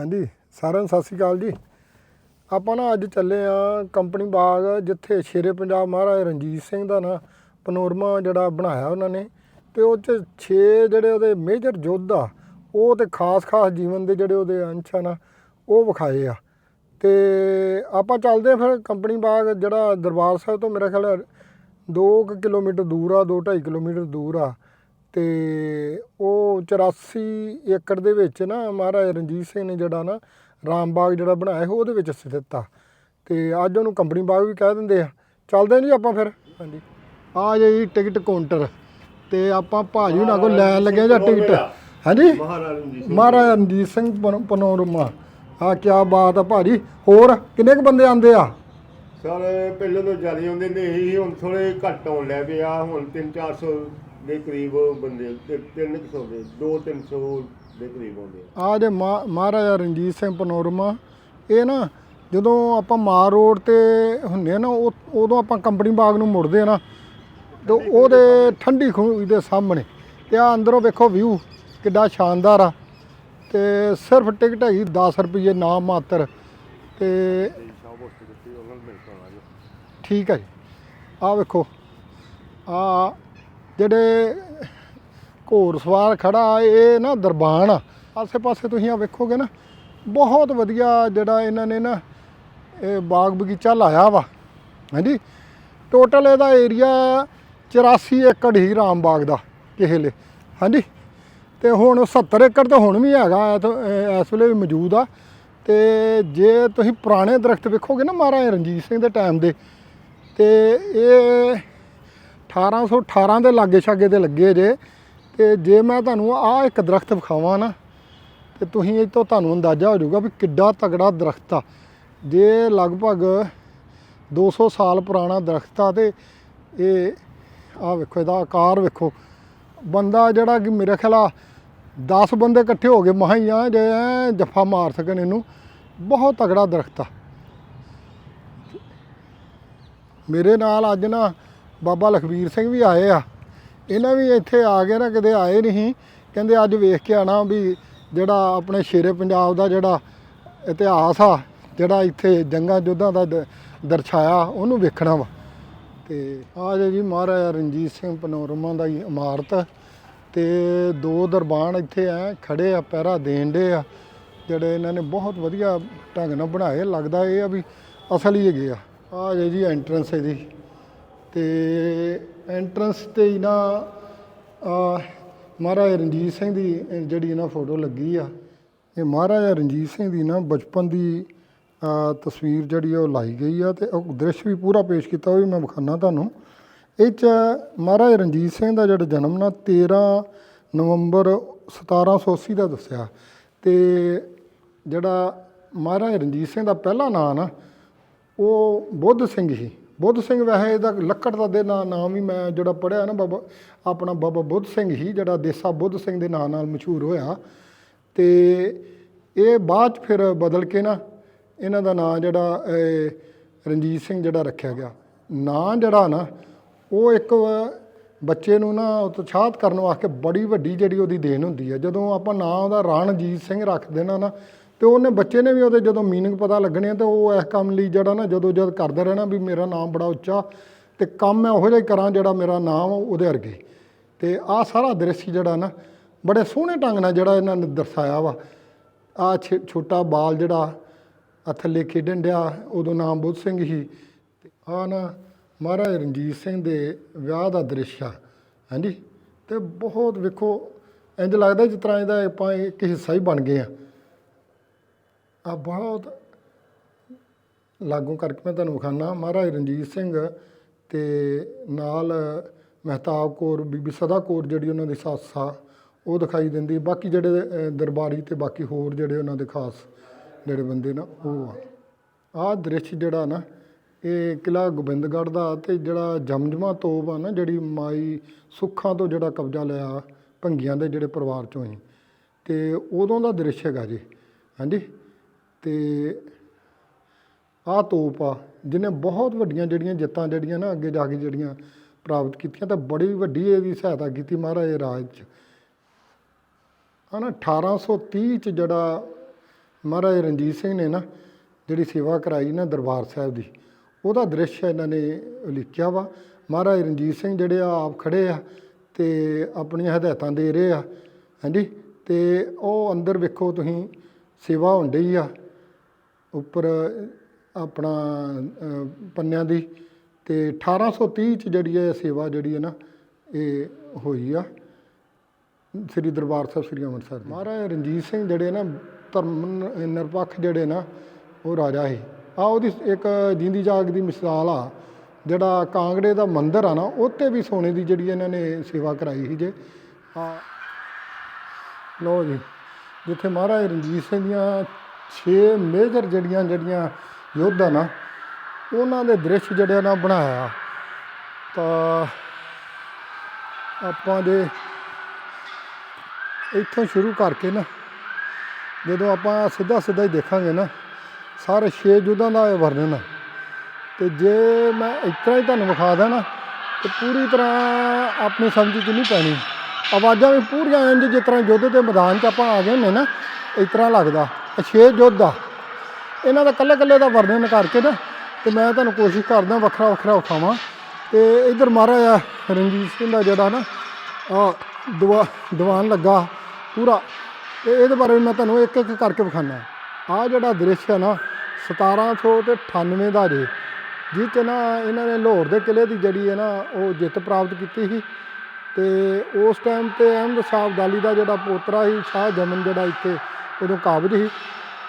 ਹਾਂਜੀ, ਸਾਰਿਆਂ ਨੂੰ ਸਤਿ ਸ਼੍ਰੀ ਅਕਾਲ ਜੀ। ਆਪਾਂ ਨਾ ਅੱਜ ਚੱਲੇ ਆ ਕੰਪਨੀ ਬਾਗ, ਜਿੱਥੇ ਸ਼ੇਰੇ ਪੰਜਾਬ ਮਹਾਰਾਜ ਰਣਜੀਤ ਸਿੰਘ ਦਾ ਨਾ ਪਨੋਰਮਾ ਜਿਹੜਾ ਬਣਾਇਆ ਉਹਨਾਂ ਨੇ ਤੇ ਉਹ ਚ 6 ਜਿਹੜੇ ਉਹਦੇ ਮੇਜਰ ਯੁੱਧ ਆ ਉਹ ਤੇ ਖਾਸ-ਖਾਸ ਜੀਵਨ ਦੇ ਜਿਹੜੇ ਉਹਦੇ ਅੰਸ਼ ਆ ਨਾ, ਉਹ ਵਿਖਾਏ ਆ। ਤੇ ਆਪਾਂ ਚੱਲਦੇ ਆ ਫਿਰ ਕੰਪਨੀ ਬਾਗ ਜਿਹੜਾ ਦਰਬਾਰ ਸਾਹਿਬ ਤੋਂ ਮੇਰਾ ਖਿਆਲ 2 ਕਿਲੋਮੀਟਰ ਦੂਰ ਆ 2.5 ਕਿਲੋਮੀਟਰ ਦੂਰ ਆ। ਤੇ ਉਹ 84 ਏਕੜ ਦੇ ਵਿੱਚ ਨਾ ਮਹਾਰਾਜਾ ਰਣਜੀਤ ਸਿੰਘ ਨੇ ਜਿਹੜਾ ਨਾ ਰਾਮ ਬਾਗ ਜਿਹੜਾ ਬਣਾਇਆ ਸੀ ਉਹਦੇ ਵਿੱਚ ਸਥਿਤ ਆ ਤੇ ਅੱਜ ਉਹਨੂੰ ਕੰਪਨੀ ਬਾਗ ਵੀ ਕਹਿ ਦਿੰਦੇ ਆ। ਚੱਲਦੇ ਜੀ ਆਪਾਂ ਫਿਰ। ਹਾਂਜੀ। ਆ ਜੀ ਟਿਕਟ ਕਾਊਂਟਰ। ਤੇ ਆਪਾਂ ਭਾਜੀ ਹੁਣਾਂ ਕੋਲ ਲੈਣ ਲੱਗੇ ਜਾਂ ਟਿਕਟ? ਹਾਂਜੀ? ਮਹਾਰਾਜ ਰਣਜੀਤ ਸਿੰਘ। ਪਨ- ਪਨੋਰਮਾ। ਆ ਕੀ ਬਾਤ ਆ ਭਾਜੀ। ਹੋਰ ਕਿੰਨੇ ਕੁ ਬੰਦੇ ਆਂਦੇ ਆ? ਸਰ ਪਹਿਲਾਂ ਤੋਂ ਜ਼ਿਆਦਾ ਆਉਂਦੇ ਨੇ। ਹੀ ਹੁਣ ਥੋੜੇ ਘੱਟ ਆਉਣ ਲੱਗ ਪਏ ਆ। ਹੁਣ 3-400 ਦੇ ਕਰੀਬ ਬੰਦੇ 300 ਦੇ 2-300 ਦੇ ਕਰੀਬ ਆਉਂਦੇ ਆ। ਆ ਜੇ ਮਹਾ- ਮਹਾਰਾਜਾ ਰਣਜੀਤ ਸਿੰਘ ਪਨੋਰਮਾ ਇਹ ਨਾ ਜਦੋਂ ਆਪਾਂ ਮਾਰ ਰੋਡ ਤੇ ਹੁੰਨੇ ਆ ਨਾ ਉਹ- ਉਦੋਂ ਆਪਾਂ ਕੰਪਨੀ ਬਾਗ ਨੂੰ ਮੁੜਦੇ ਆ ਨਾ ਤੇ ਉਹਦੇ ਠੰਡੀ ਖੂਹ ਦੇ ਸਾਹਮਣੇ ਤੇ ਆ ਅੰਦਰੋਂ ਵੇਖੋ ਵਿਊ ਕਿੱਡਾ ਸ਼ਾਨਦਾਰ ਆ। ਤੇ ਸਿਰਫ ਟਿਕਟ ਹੈਗੀ 10 ਰੁਪਏ ਨਾਮ ਮਾਤਰ ਤੇ ਸ਼ਾਹਬੋਸ ਦਿੱਤੀ ਉਹਨਾਂ ਨੂੰ ਮਿਲ ਪਾਵਾਂਗੇ ਠੀਕ ਹੈ ਜੀ। ਆ ਵੇਖੋ ਆ ਜਿਹੜੇ ਘੋੜ ਸਵਾਰ ਖੜਾ ਇਹ ਨਾ ਦਰਬਾਨ ਆ। ਆਸੇ ਪਾਸੇ ਤੁਸੀਂ ਆ ਵੇਖੋਗੇ ਨਾ, ਬਹੁਤ ਵਧੀਆ ਜਿਹੜਾ ਇਹਨਾਂ ਨੇ ਨਾ ਇਹ ਬਾਗ ਬਗੀਚਾ ਲਾਇਆ ਵਾ। ਹਾਂਜੀ? ਟੋਟਲ ਇਹਦਾ ਏਰੀਆ 84 ਏਕੜ ਹੀ ਰਾਮ ਬਾਗ ਦਾ ਕਿਸੇ ਲਈ ਹਾਂਜੀ? ਤੇ ਹੁਣ 70 ਏਕੜ ਤਾਂ ਹੁਣ ਵੀ ਹੈਗਾ ਇਸ ਵੇਲੇ ਵੀ ਮੌਜੂਦ ਆ। ਤੇ ਜੇ ਤੁਸੀਂ ਪੁਰਾਣੇ ਦਰਖਤ ਵੇਖੋਗੇ ਨਾ ਮਹਾਰਾਜਾ ਰਣਜੀਤ ਸਿੰਘ ਦੇ ਟਾਈਮ ਦੇ, ਤੇ ਇਹ 1818 ਦੇ ਲਾਗੇ ਛਾਗੇ ਤੇ ਲੱਗੇ ਜੇ। ਤੇ ਜੇ ਮੈਂ ਤੁਹਾਨੂੰ ਆਹ ਇੱਕ ਦਰਖਤ ਵਿਖਾਵਾਂ ਨਾ, ਤੇ ਤੁਸੀਂ ਇਹ ਤੋਂ ਤੁਹਾਨੂੰ ਅੰਦਾਜ਼ਾ ਹੋ ਜਾਊਗਾ ਵੀ ਕਿੱਡਾ ਤਗੜਾ ਦਰਖਤ ਆ। ਜੇ ਲਗਭਗ 200 ਸਾਲ ਪੁਰਾਣਾ ਦਰਖਤ ਆ ਤੇ ਇਹ ਆਹ ਵੇਖੋ, ਇਹਦਾ ਆਕਾਰ ਵੇਖੋ। ਬੰਦਾ ਜਿਹੜਾ ਕਿ ਮੇਰੇ ਖਿਆਲ ਆ 10 ਬੰਦੇ ਇਕੱਠੇ ਹੋ ਗਏ ਮਹਾਂ ਜੇ ਐਂ ਜੱਫਾ ਮਾਰ ਸਕਣ ਇਹਨੂੰ, ਬਹੁਤ ਤਗੜਾ ਦਰਖਤ ਆ। ਮੇਰੇ ਨਾਲ ਅੱਜ ਨਾ ਬਾਬਾ ਲਖਵੀਰ ਸਿੰਘ ਵੀ ਆਏ ਆ। ਇਹਨਾਂ ਵੀ ਇੱਥੇ ਆ ਗਏ ਨਾ ਕਿਤੇ ਆਏ ਨਹੀਂ। ਕਹਿੰਦੇ ਅੱਜ ਵੇਖ ਕੇ ਆਣਾ ਵੀ ਜਿਹੜਾ ਆਪਣੇ ਸ਼ੇਰੇ ਪੰਜਾਬ ਦਾ ਜਿਹੜਾ ਇਤਿਹਾਸ ਆ, ਜਿਹੜਾ ਇੱਥੇ ਜੰਗਾਂ ਯੁੱਧਾਂ ਦਾ ਦਰਸਾਇਆ, ਉਹਨੂੰ ਵੇਖਣਾ ਵਾ। ਤੇ ਆ ਜੇ ਜੀ ਮਹਾਰਾਜਾ ਰਣਜੀਤ ਸਿੰਘ ਪਨੋਰਮਾ ਦਾ ਹੀ ਇਮਾਰਤ ਤੇ ਦੋ ਦਰਬਾਨ ਇੱਥੇ ਐ ਖੜੇ ਆ, ਪਹਿਰਾ ਦੇਣ ਦੇ ਆ। ਜਿਹੜੇ ਇਹਨਾਂ ਨੇ ਬਹੁਤ ਵਧੀਆ ਢੰਗ ਨਾਲ ਬਣਾਏ, ਲੱਗਦਾ ਇਹ ਆ ਵੀ ਅਸਲ ਹੀ ਹੈਗੇ ਆ। ਆ ਜੇ ਜੀ ਐਂਟਰੈਂਸ ਇਹਦੀ। ਤੇ ਐਂਟਰੈਂਸ ਤੇ ਹੀ ਨਾ ਆ ਮਹਾਰਾਜਾ ਰਣਜੀਤ ਸਿੰਘ ਦੀ ਜਿਹੜੀ ਨਾ ਫੋਟੋ ਲੱਗੀ ਆ ਇਹ ਮਹਾਰਾਜਾ ਰਣਜੀਤ ਸਿੰਘ ਦੀ ਨਾ ਬਚਪਨ ਦੀ ਆ, ਤਸਵੀਰ ਜਿਹੜੀ ਆ ਉਹ ਲਾਈ ਗਈ ਆ ਤੇ ਉਹ ਦ੍ਰਿਸ਼ ਵੀ ਪੂਰਾ ਪੇਸ਼ ਕੀਤਾ ਉਹ ਵੀ ਮੈਂ ਵਿਖਾਣਾ ਤੁਹਾਨੂੰ। ਇਹ ਚ ਮਹਾਰਾਜਾ ਰਣਜੀਤ ਸਿੰਘ ਦਾ ਜਿਹੜਾ ਜਨਮ ਨਾ 13 ਨਵੰਬਰ 1780 ਦਾ ਦੱਸਿਆ। ਤੇ ਜਿਹੜਾ ਮਹਾਰਾਜਾ ਰਣਜੀਤ ਸਿੰਘ ਦਾ ਪਹਿਲਾ ਨਾਂ ਨਾ ਉਹ ਬੁੱਧ ਸਿੰਘ ਸੀ। ਬੁੱਧ ਸਿੰਘ ਵੈਸੇ ਇਹਦਾ ਲੱਕੜ ਦਾ ਦੇ ਨਾਂ ਨਾਮ ਵੀ ਮੈਂ ਜਿਹੜਾ ਪੜਿਆ ਨਾ ਬਾਬਾ, ਆਪਣਾ ਬਾਬਾ ਬੁੱਧ ਸਿੰਘ ਹੀ, ਜਿਹੜਾ ਦੇਸਾ ਬੁੱਧ ਸਿੰਘ ਦੇ ਨਾਂ ਨਾਲ ਮਸ਼ਹੂਰ ਹੋਇਆ। ਤੇ ਇਹ ਬਾਅਦ 'ਚ ਫਿਰ ਬਦਲ ਕੇ ਨਾ ਇਹਨਾਂ ਦਾ ਨਾਂ ਜਿਹੜਾ ਰਣਜੀਤ ਸਿੰਘ ਜਿਹੜਾ ਰੱਖਿਆ ਗਿਆ। ਨਾਂ ਜਿਹੜਾ ਨਾ, ਉਹ ਇੱਕ ਬੱਚੇ ਨੂੰ ਨਾ ਉਤਸ਼ਾਹਤ ਕਰਨ ਵਾਸਤੇ ਬੜੀ ਵੱਡੀ ਜਿਹੜੀ ਉਹਦੀ ਦੇਣ ਹੁੰਦੀ ਹੈ ਜਦੋਂ ਆਪਾਂ ਨਾਂ ਉਹਦਾ ਰਣਜੀਤ ਸਿੰਘ ਰੱਖ ਦੇਣਾ ਨਾ ਤੇ ਉਹਨੇ ਬੱਚੇ ਨੇ ਵੀ ਉਹਦੇ ਜਦੋਂ ਮੀਨਿੰਗ ਪਤਾ ਲੱਗਣੇ ਆ ਤੇ ਉਹ ਇਸ ਕੰਮ ਲਈ ਜਿਹੜਾ ਨਾ ਜਦੋਂ ਜਦ ਕਰਦਾ ਰਹਿਣਾ ਵੀ ਮੇਰਾ ਨਾਮ ਬੜਾ ਉੱਚਾ ਤੇ ਕੰਮ ਮੈਂ ਉਹੋ ਜਿਹਾ ਕਰਾਂ ਜਿਹੜਾ ਮੇਰਾ ਨਾਮ ਉਹਦੇ ਵਰਗੇ। ਤੇ ਆਹ ਸਾਰਾ ਦ੍ਰਿਸ਼ ਜਿਹੜਾ ਨਾ ਬੜੇ ਸੋਹਣੇ ਢੰਗ ਨਾਲ ਜਿਹੜਾ ਇਹਨਾਂ ਨੇ ਦਰਸਾਇਆ ਵਾ। ਆ ਛੋਟਾ ਬਾਲ ਜਿਹੜਾ ਆ ਥੱਲੇ ਖੇਡਣ ਡਿਆ, ਉਦੋਂ ਨਾਮ ਬੁੱਧ ਸਿੰਘ ਹੀ। ਤੇ ਆ ਨਾ ਮਹਾਰਾਜ ਰਣਜੀਤ ਸਿੰਘ ਦੇ ਵਿਆਹ ਦਾ ਦ੍ਰਿਸ਼ ਆ, ਹਾਂਜੀ। ਤੇ ਬਹੁਤ ਵੇਖੋ ਇੰਜ ਲੱਗਦਾ ਜਿਸ ਤਰ੍ਹਾਂ ਇਹਦਾ ਆਪਾਂ ਇੱਕ ਹਿੱਸਾ ਹੀ ਬਣ ਗਏ ਆ। ਆ ਬਹੁਤ ਲਾਗੂ ਕਰਕੇ ਮੈਂ ਤੁਹਾਨੂੰ ਵਿਖਾਣਾ ਮਹਾਰਾਜ ਰਣਜੀਤ ਸਿੰਘ ਤੇ ਨਾਲ ਮਹਿਤਾਬ ਕੌਰ, ਬੀਬੀ ਸਦਾ ਕੌਰ ਜਿਹੜੀ ਉਹਨਾਂ ਦੀ ਸੱਸ ਆ, ਉਹ ਦਿਖਾਈ ਦਿੰਦੀ ਬਾਕੀ ਜਿਹੜੇ ਦਰਬਾਰੀ ਤੇ ਬਾਕੀ ਹੋਰ ਜਿਹੜੇ ਉਹਨਾਂ ਦੇ ਖਾਸ ਜਿਹੜੇ ਬੰਦੇ ਨਾ, ਉਹ ਆ। ਆਹ ਦ੍ਰਿਸ਼ ਜਿਹੜਾ ਨਾ, ਇਹ ਕਿਲਾ ਗੋਬਿੰਦਗੜ੍ਹ ਦਾ ਤੇ ਜਿਹੜਾ ਜਮਜਮਾ ਤੋਪ ਆ ਨਾ, ਜਿਹੜੀ ਮਾਈ ਸੁੱਖਾਂ ਤੋਂ ਜਿਹੜਾ ਕਬਜ਼ਾ ਲਿਆ ਭੰਗੀਆਂ ਦੇ ਜਿਹੜੇ ਪਰਿਵਾਰ ਚੋਂ ਹੀ। ਤੇ ਉਦੋਂ ਦਾ ਦ੍ਰਿਸ਼ ਹੈਗਾ ਜੀ। ਹਾਂਜੀ? ਤੇ ਆਹ ਤੋਪ ਆ, ਜਿਹਨੇ ਬਹੁਤ ਵੱਡੀਆਂ ਜਿਹੜੀਆਂ ਜਿੱਤਾਂ ਜਿਹੜੀਆਂ ਨਾ ਅੱਗੇ ਜਾ ਕੇ ਜਿਹੜੀਆਂ ਪ੍ਰਾਪਤ ਕੀਤੀਆਂ, ਤਾਂ ਬੜੀ ਵੱਡੀ ਇਹਦੀ ਸਹਾਇਤਾ ਕੀਤੀ ਮਹਾਰਾਜ ਰਾਜ 'ਚ। ਹਨਾ 1830 ਚ ਜਿਹੜਾ ਮਹਾਰਾਜ ਰਣਜੀਤ ਸਿੰਘ ਨੇ ਨਾ ਜਿਹੜੀ ਸੇਵਾ ਕਰਾਈ ਨਾ ਦਰਬਾਰ ਸਾਹਿਬ ਦੀ, ਉਹਦਾ ਦ੍ਰਿਸ਼ ਇਹਨਾਂ ਨੇ ਲਿਖਿਆ ਵਾ। ਮਹਾਰਾਜ ਰਣਜੀਤ ਸਿੰਘ ਜਿਹੜੇ ਆ, ਆਪ ਖੜੇ ਆ ਤੇ ਆਪਣੀਆਂ ਹਦਾਇਤਾਂ ਦੇ ਰਹੇ ਆ, ਹਾਂਜੀ? ਤੇ ਉਹ ਅੰਦਰ ਵੇਖੋ ਤੁਸੀਂ, ਸੇਵਾ ਹੁੰਦੀ ਆ। ਉੱਪਰ ਆਪਣਾ ਪੰਨਿਆਂ ਦੀ ਅਤੇ ਅਠਾਰਾਂ ਸੌ ਤੀਹ ਚ ਜਿਹੜੀ ਹੈ ਸੇਵਾ ਜਿਹੜੀ ਹੈ ਨਾ, ਇਹ ਹੋਈ ਆ। ਸ੍ਰੀ ਦਰਬਾਰ ਸਾਹਿਬ, ਸ੍ਰੀ ਅੰਮ੍ਰਿਤਸਰ ਮਹਾਰਾਜਾ, ਰਣਜੀਤ ਸਿੰਘ ਜਿਹੜੇ ਨਾ, ਧਰਮ ਨ- ਨਿਰਪੱਖ ਜਿਹੜੇ ਨਾ, ਉਹ ਰਾਜਾ ਸੀ। ਆ ਉਹਦੀ ਇੱਕ ਜਿੰਦੀ ਜਾਗ ਦੀ ਮਿਸਾਲ ਆ, ਜਿਹੜਾ ਕਾਂਗੜੇ ਦਾ ਮੰਦਿਰ ਆ ਨਾ ਉੱਤੇ ਵੀ ਸੋਨੇ ਦੀ ਜਿਹੜੀ ਇਹਨਾਂ ਨੇ ਸੇਵਾ ਕਰਾਈ ਸੀ ਜੇ। ਆ ਲੋ ਜੀ, ਜਿੱਥੇ ਮਹਾਰਾਜਾ ਰਣਜੀਤ ਸਿੰਘ ਦੀਆਂ 6 ਮੇਜਰ ਜਿਹੜੀਆਂ ਜਿਹੜੀਆਂ ਯੁੱਧ ਆ ਨਾ, ਉਹਨਾਂ ਦੇ ਦ੍ਰਿਸ਼ ਜਿਹੜੇ ਨਾ ਬਣਾਇਆ। ਤਾਂ ਆਪਾਂ ਦੇ ਇੱਥੋਂ ਸ਼ੁਰੂ ਕਰਕੇ ਨਾ, ਜਦੋਂ ਆਪਾਂ ਸਿੱਧਾ ਸਿੱਧਾ ਹੀ ਦੇਖਾਂਗੇ ਨਾ, ਸਾਰੇ ਛੇ ਯੁੱਧਾਂ ਦਾ ਵਰਣਨ ਆ। ਤੇ ਜੇ ਮੈਂ ਇਸ ਤਰ੍ਹਾਂ ਹੀ ਤੁਹਾਨੂੰ ਵਿਖਾ ਦਾਂ ਨਾ, ਤੇ ਪੂਰੀ ਤਰ੍ਹਾਂ ਆਪਣੀ ਸਮਝ 'ਚ ਨਹੀਂ ਪੈਣੀ ਆਵਾਜ਼ਾਂ ਵੀ ਪੂਰੀਆਂ ਇੰਜ ਜਿਸ ਤਰ੍ਹਾਂ ਯੁੱਧ ਦੇ ਮੈਦਾਨ 'ਚ ਆਪਾਂ ਆ ਗਏ ਹੁੰਦੇ ਨਾ, ਇਸ ਤਰ੍ਹਾਂ ਲੱਗਦਾ। ਇਹ ਛੇ ਯੁੱਧ ਆ। ਇਹਨਾਂ ਦਾ ਕੱਲੇ ਕੱਲੇ ਦਾ ਵਰਣਨ ਕਰਕੇ ਨਾ, ਤੇ ਮੈਂ ਤੁਹਾਨੂੰ ਕੋਸ਼ਿਸ਼ ਕਰਦਾ ਵੱਖਰਾ ਵੱਖਰਾ ਉਠਾਵਾਂ ਤੇ ਇਧਰ ਮਹਾਰਾਜਾ ਰਣਜੀਤ ਸਿੰਘ ਦਾ ਜਿਹੜਾ ਨਾ, ਆ ਦਵਾ, ਦੀਵਾਨ ਲੱਗਾ ਪੂਰਾ। ਤੇ ਇਹਦੇ ਬਾਰੇ ਵੀ ਮੈਂ ਤੁਹਾਨੂੰ ਇੱਕ ਇੱਕ ਕਰਕੇ ਵਿਖਾਣਾ ਆ ਜਿਹੜਾ ਦ੍ਰਿਸ਼ ਹੈ ਨਾ 1798 ਦਾ ਜੇ, ਜਿਸ 'ਚ ਨਾ ਇਹਨਾਂ ਨੇ ਲਾਹੌਰ ਦੇ ਕਿਲੇ ਦੀ ਜਿਹੜੀ ਹੈ ਨਾ, ਉਹ ਜਿੱਤ ਪ੍ਰਾਪਤ ਕੀਤੀ ਸੀ। ਤੇ ਉਸ ਟਾਈਮ ਤੇ ਅਹਿਮਦ ਸ਼ਾਹ ਅਬਦਾਲੀ ਦਾ ਜਿਹੜਾ ਪੋਤਰਾ ਸੀ, ਸ਼ਾਹ ਜਮਨ ਜਿਹੜਾ ਇੱਥੇ ਉਦੋਂ ਕਾਬਜ ਸੀ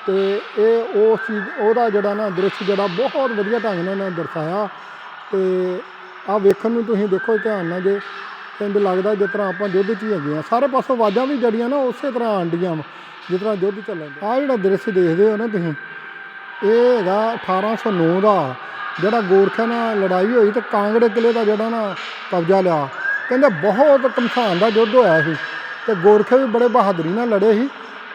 ਤੇ ਇਹ ਉਸ ਚੀਜ਼, ਉਹਦਾ ਜਿਹੜਾ ਨਾ ਦ੍ਰਿਸ਼ ਜਿਹੜਾ ਬਹੁਤ ਵਧੀਆ ਢੰਗ ਨਾਲ ਇਹਨਾਂ ਨੇ ਦਰਸਾਇਆ ਤੇ ਆ ਵੇਖਣ ਨੂੰ ਤੁਸੀਂ ਦੇਖੋ ਧਿਆਨ ਨਾਲ ਜੇ ਪਿੰਡ ਲੱਗਦਾ ਜਿਸ ਤਰ੍ਹਾਂ ਆਪਾਂ ਯੁੱਧ 'ਚ ਹੀ ਹੈਗੇ ਆ ਸਾਰੇ ਪਾਸੋਂ ਆਵਾਜ਼ਾਂ ਵੀ ਜੜੀਆਂ ਨਾ ਉਸੇ ਤਰ੍ਹਾਂ ਆਂਡੀਆਂ ਵਾ, ਜਿਸ ਤਰ੍ਹਾਂ ਯੁੱਧ ਚੱਲਣ ਆ ਜਿਹੜਾ ਦ੍ਰਿਸ਼ ਦੇਖਦੇ ਹੋ ਨਾ ਤੁਸੀਂ, ਇਹ ਹੈਗਾ 1809 ਦਾ, ਜਿਹੜਾ ਗੋਰਖਿਆਂ ਨਾਲ ਲੜਾਈ ਹੋਈ ਤੇ ਕਾਂਗੜੇ ਕਿਲੇ ਦਾ ਜਿਹੜਾ ਨਾ ਕਬਜ਼ਾ ਲਿਆ। ਕਹਿੰਦੇ ਬਹੁਤ ਕਮਸਾਨ ਦਾ ਯੁੱਧ ਹੋਇਆ ਸੀ ਤੇ ਗੋਰਖੇ ਵੀ ਬੜੇ ਬਹਾਦਰੀ ਨਾਲ ਲੜੇ ਸੀ।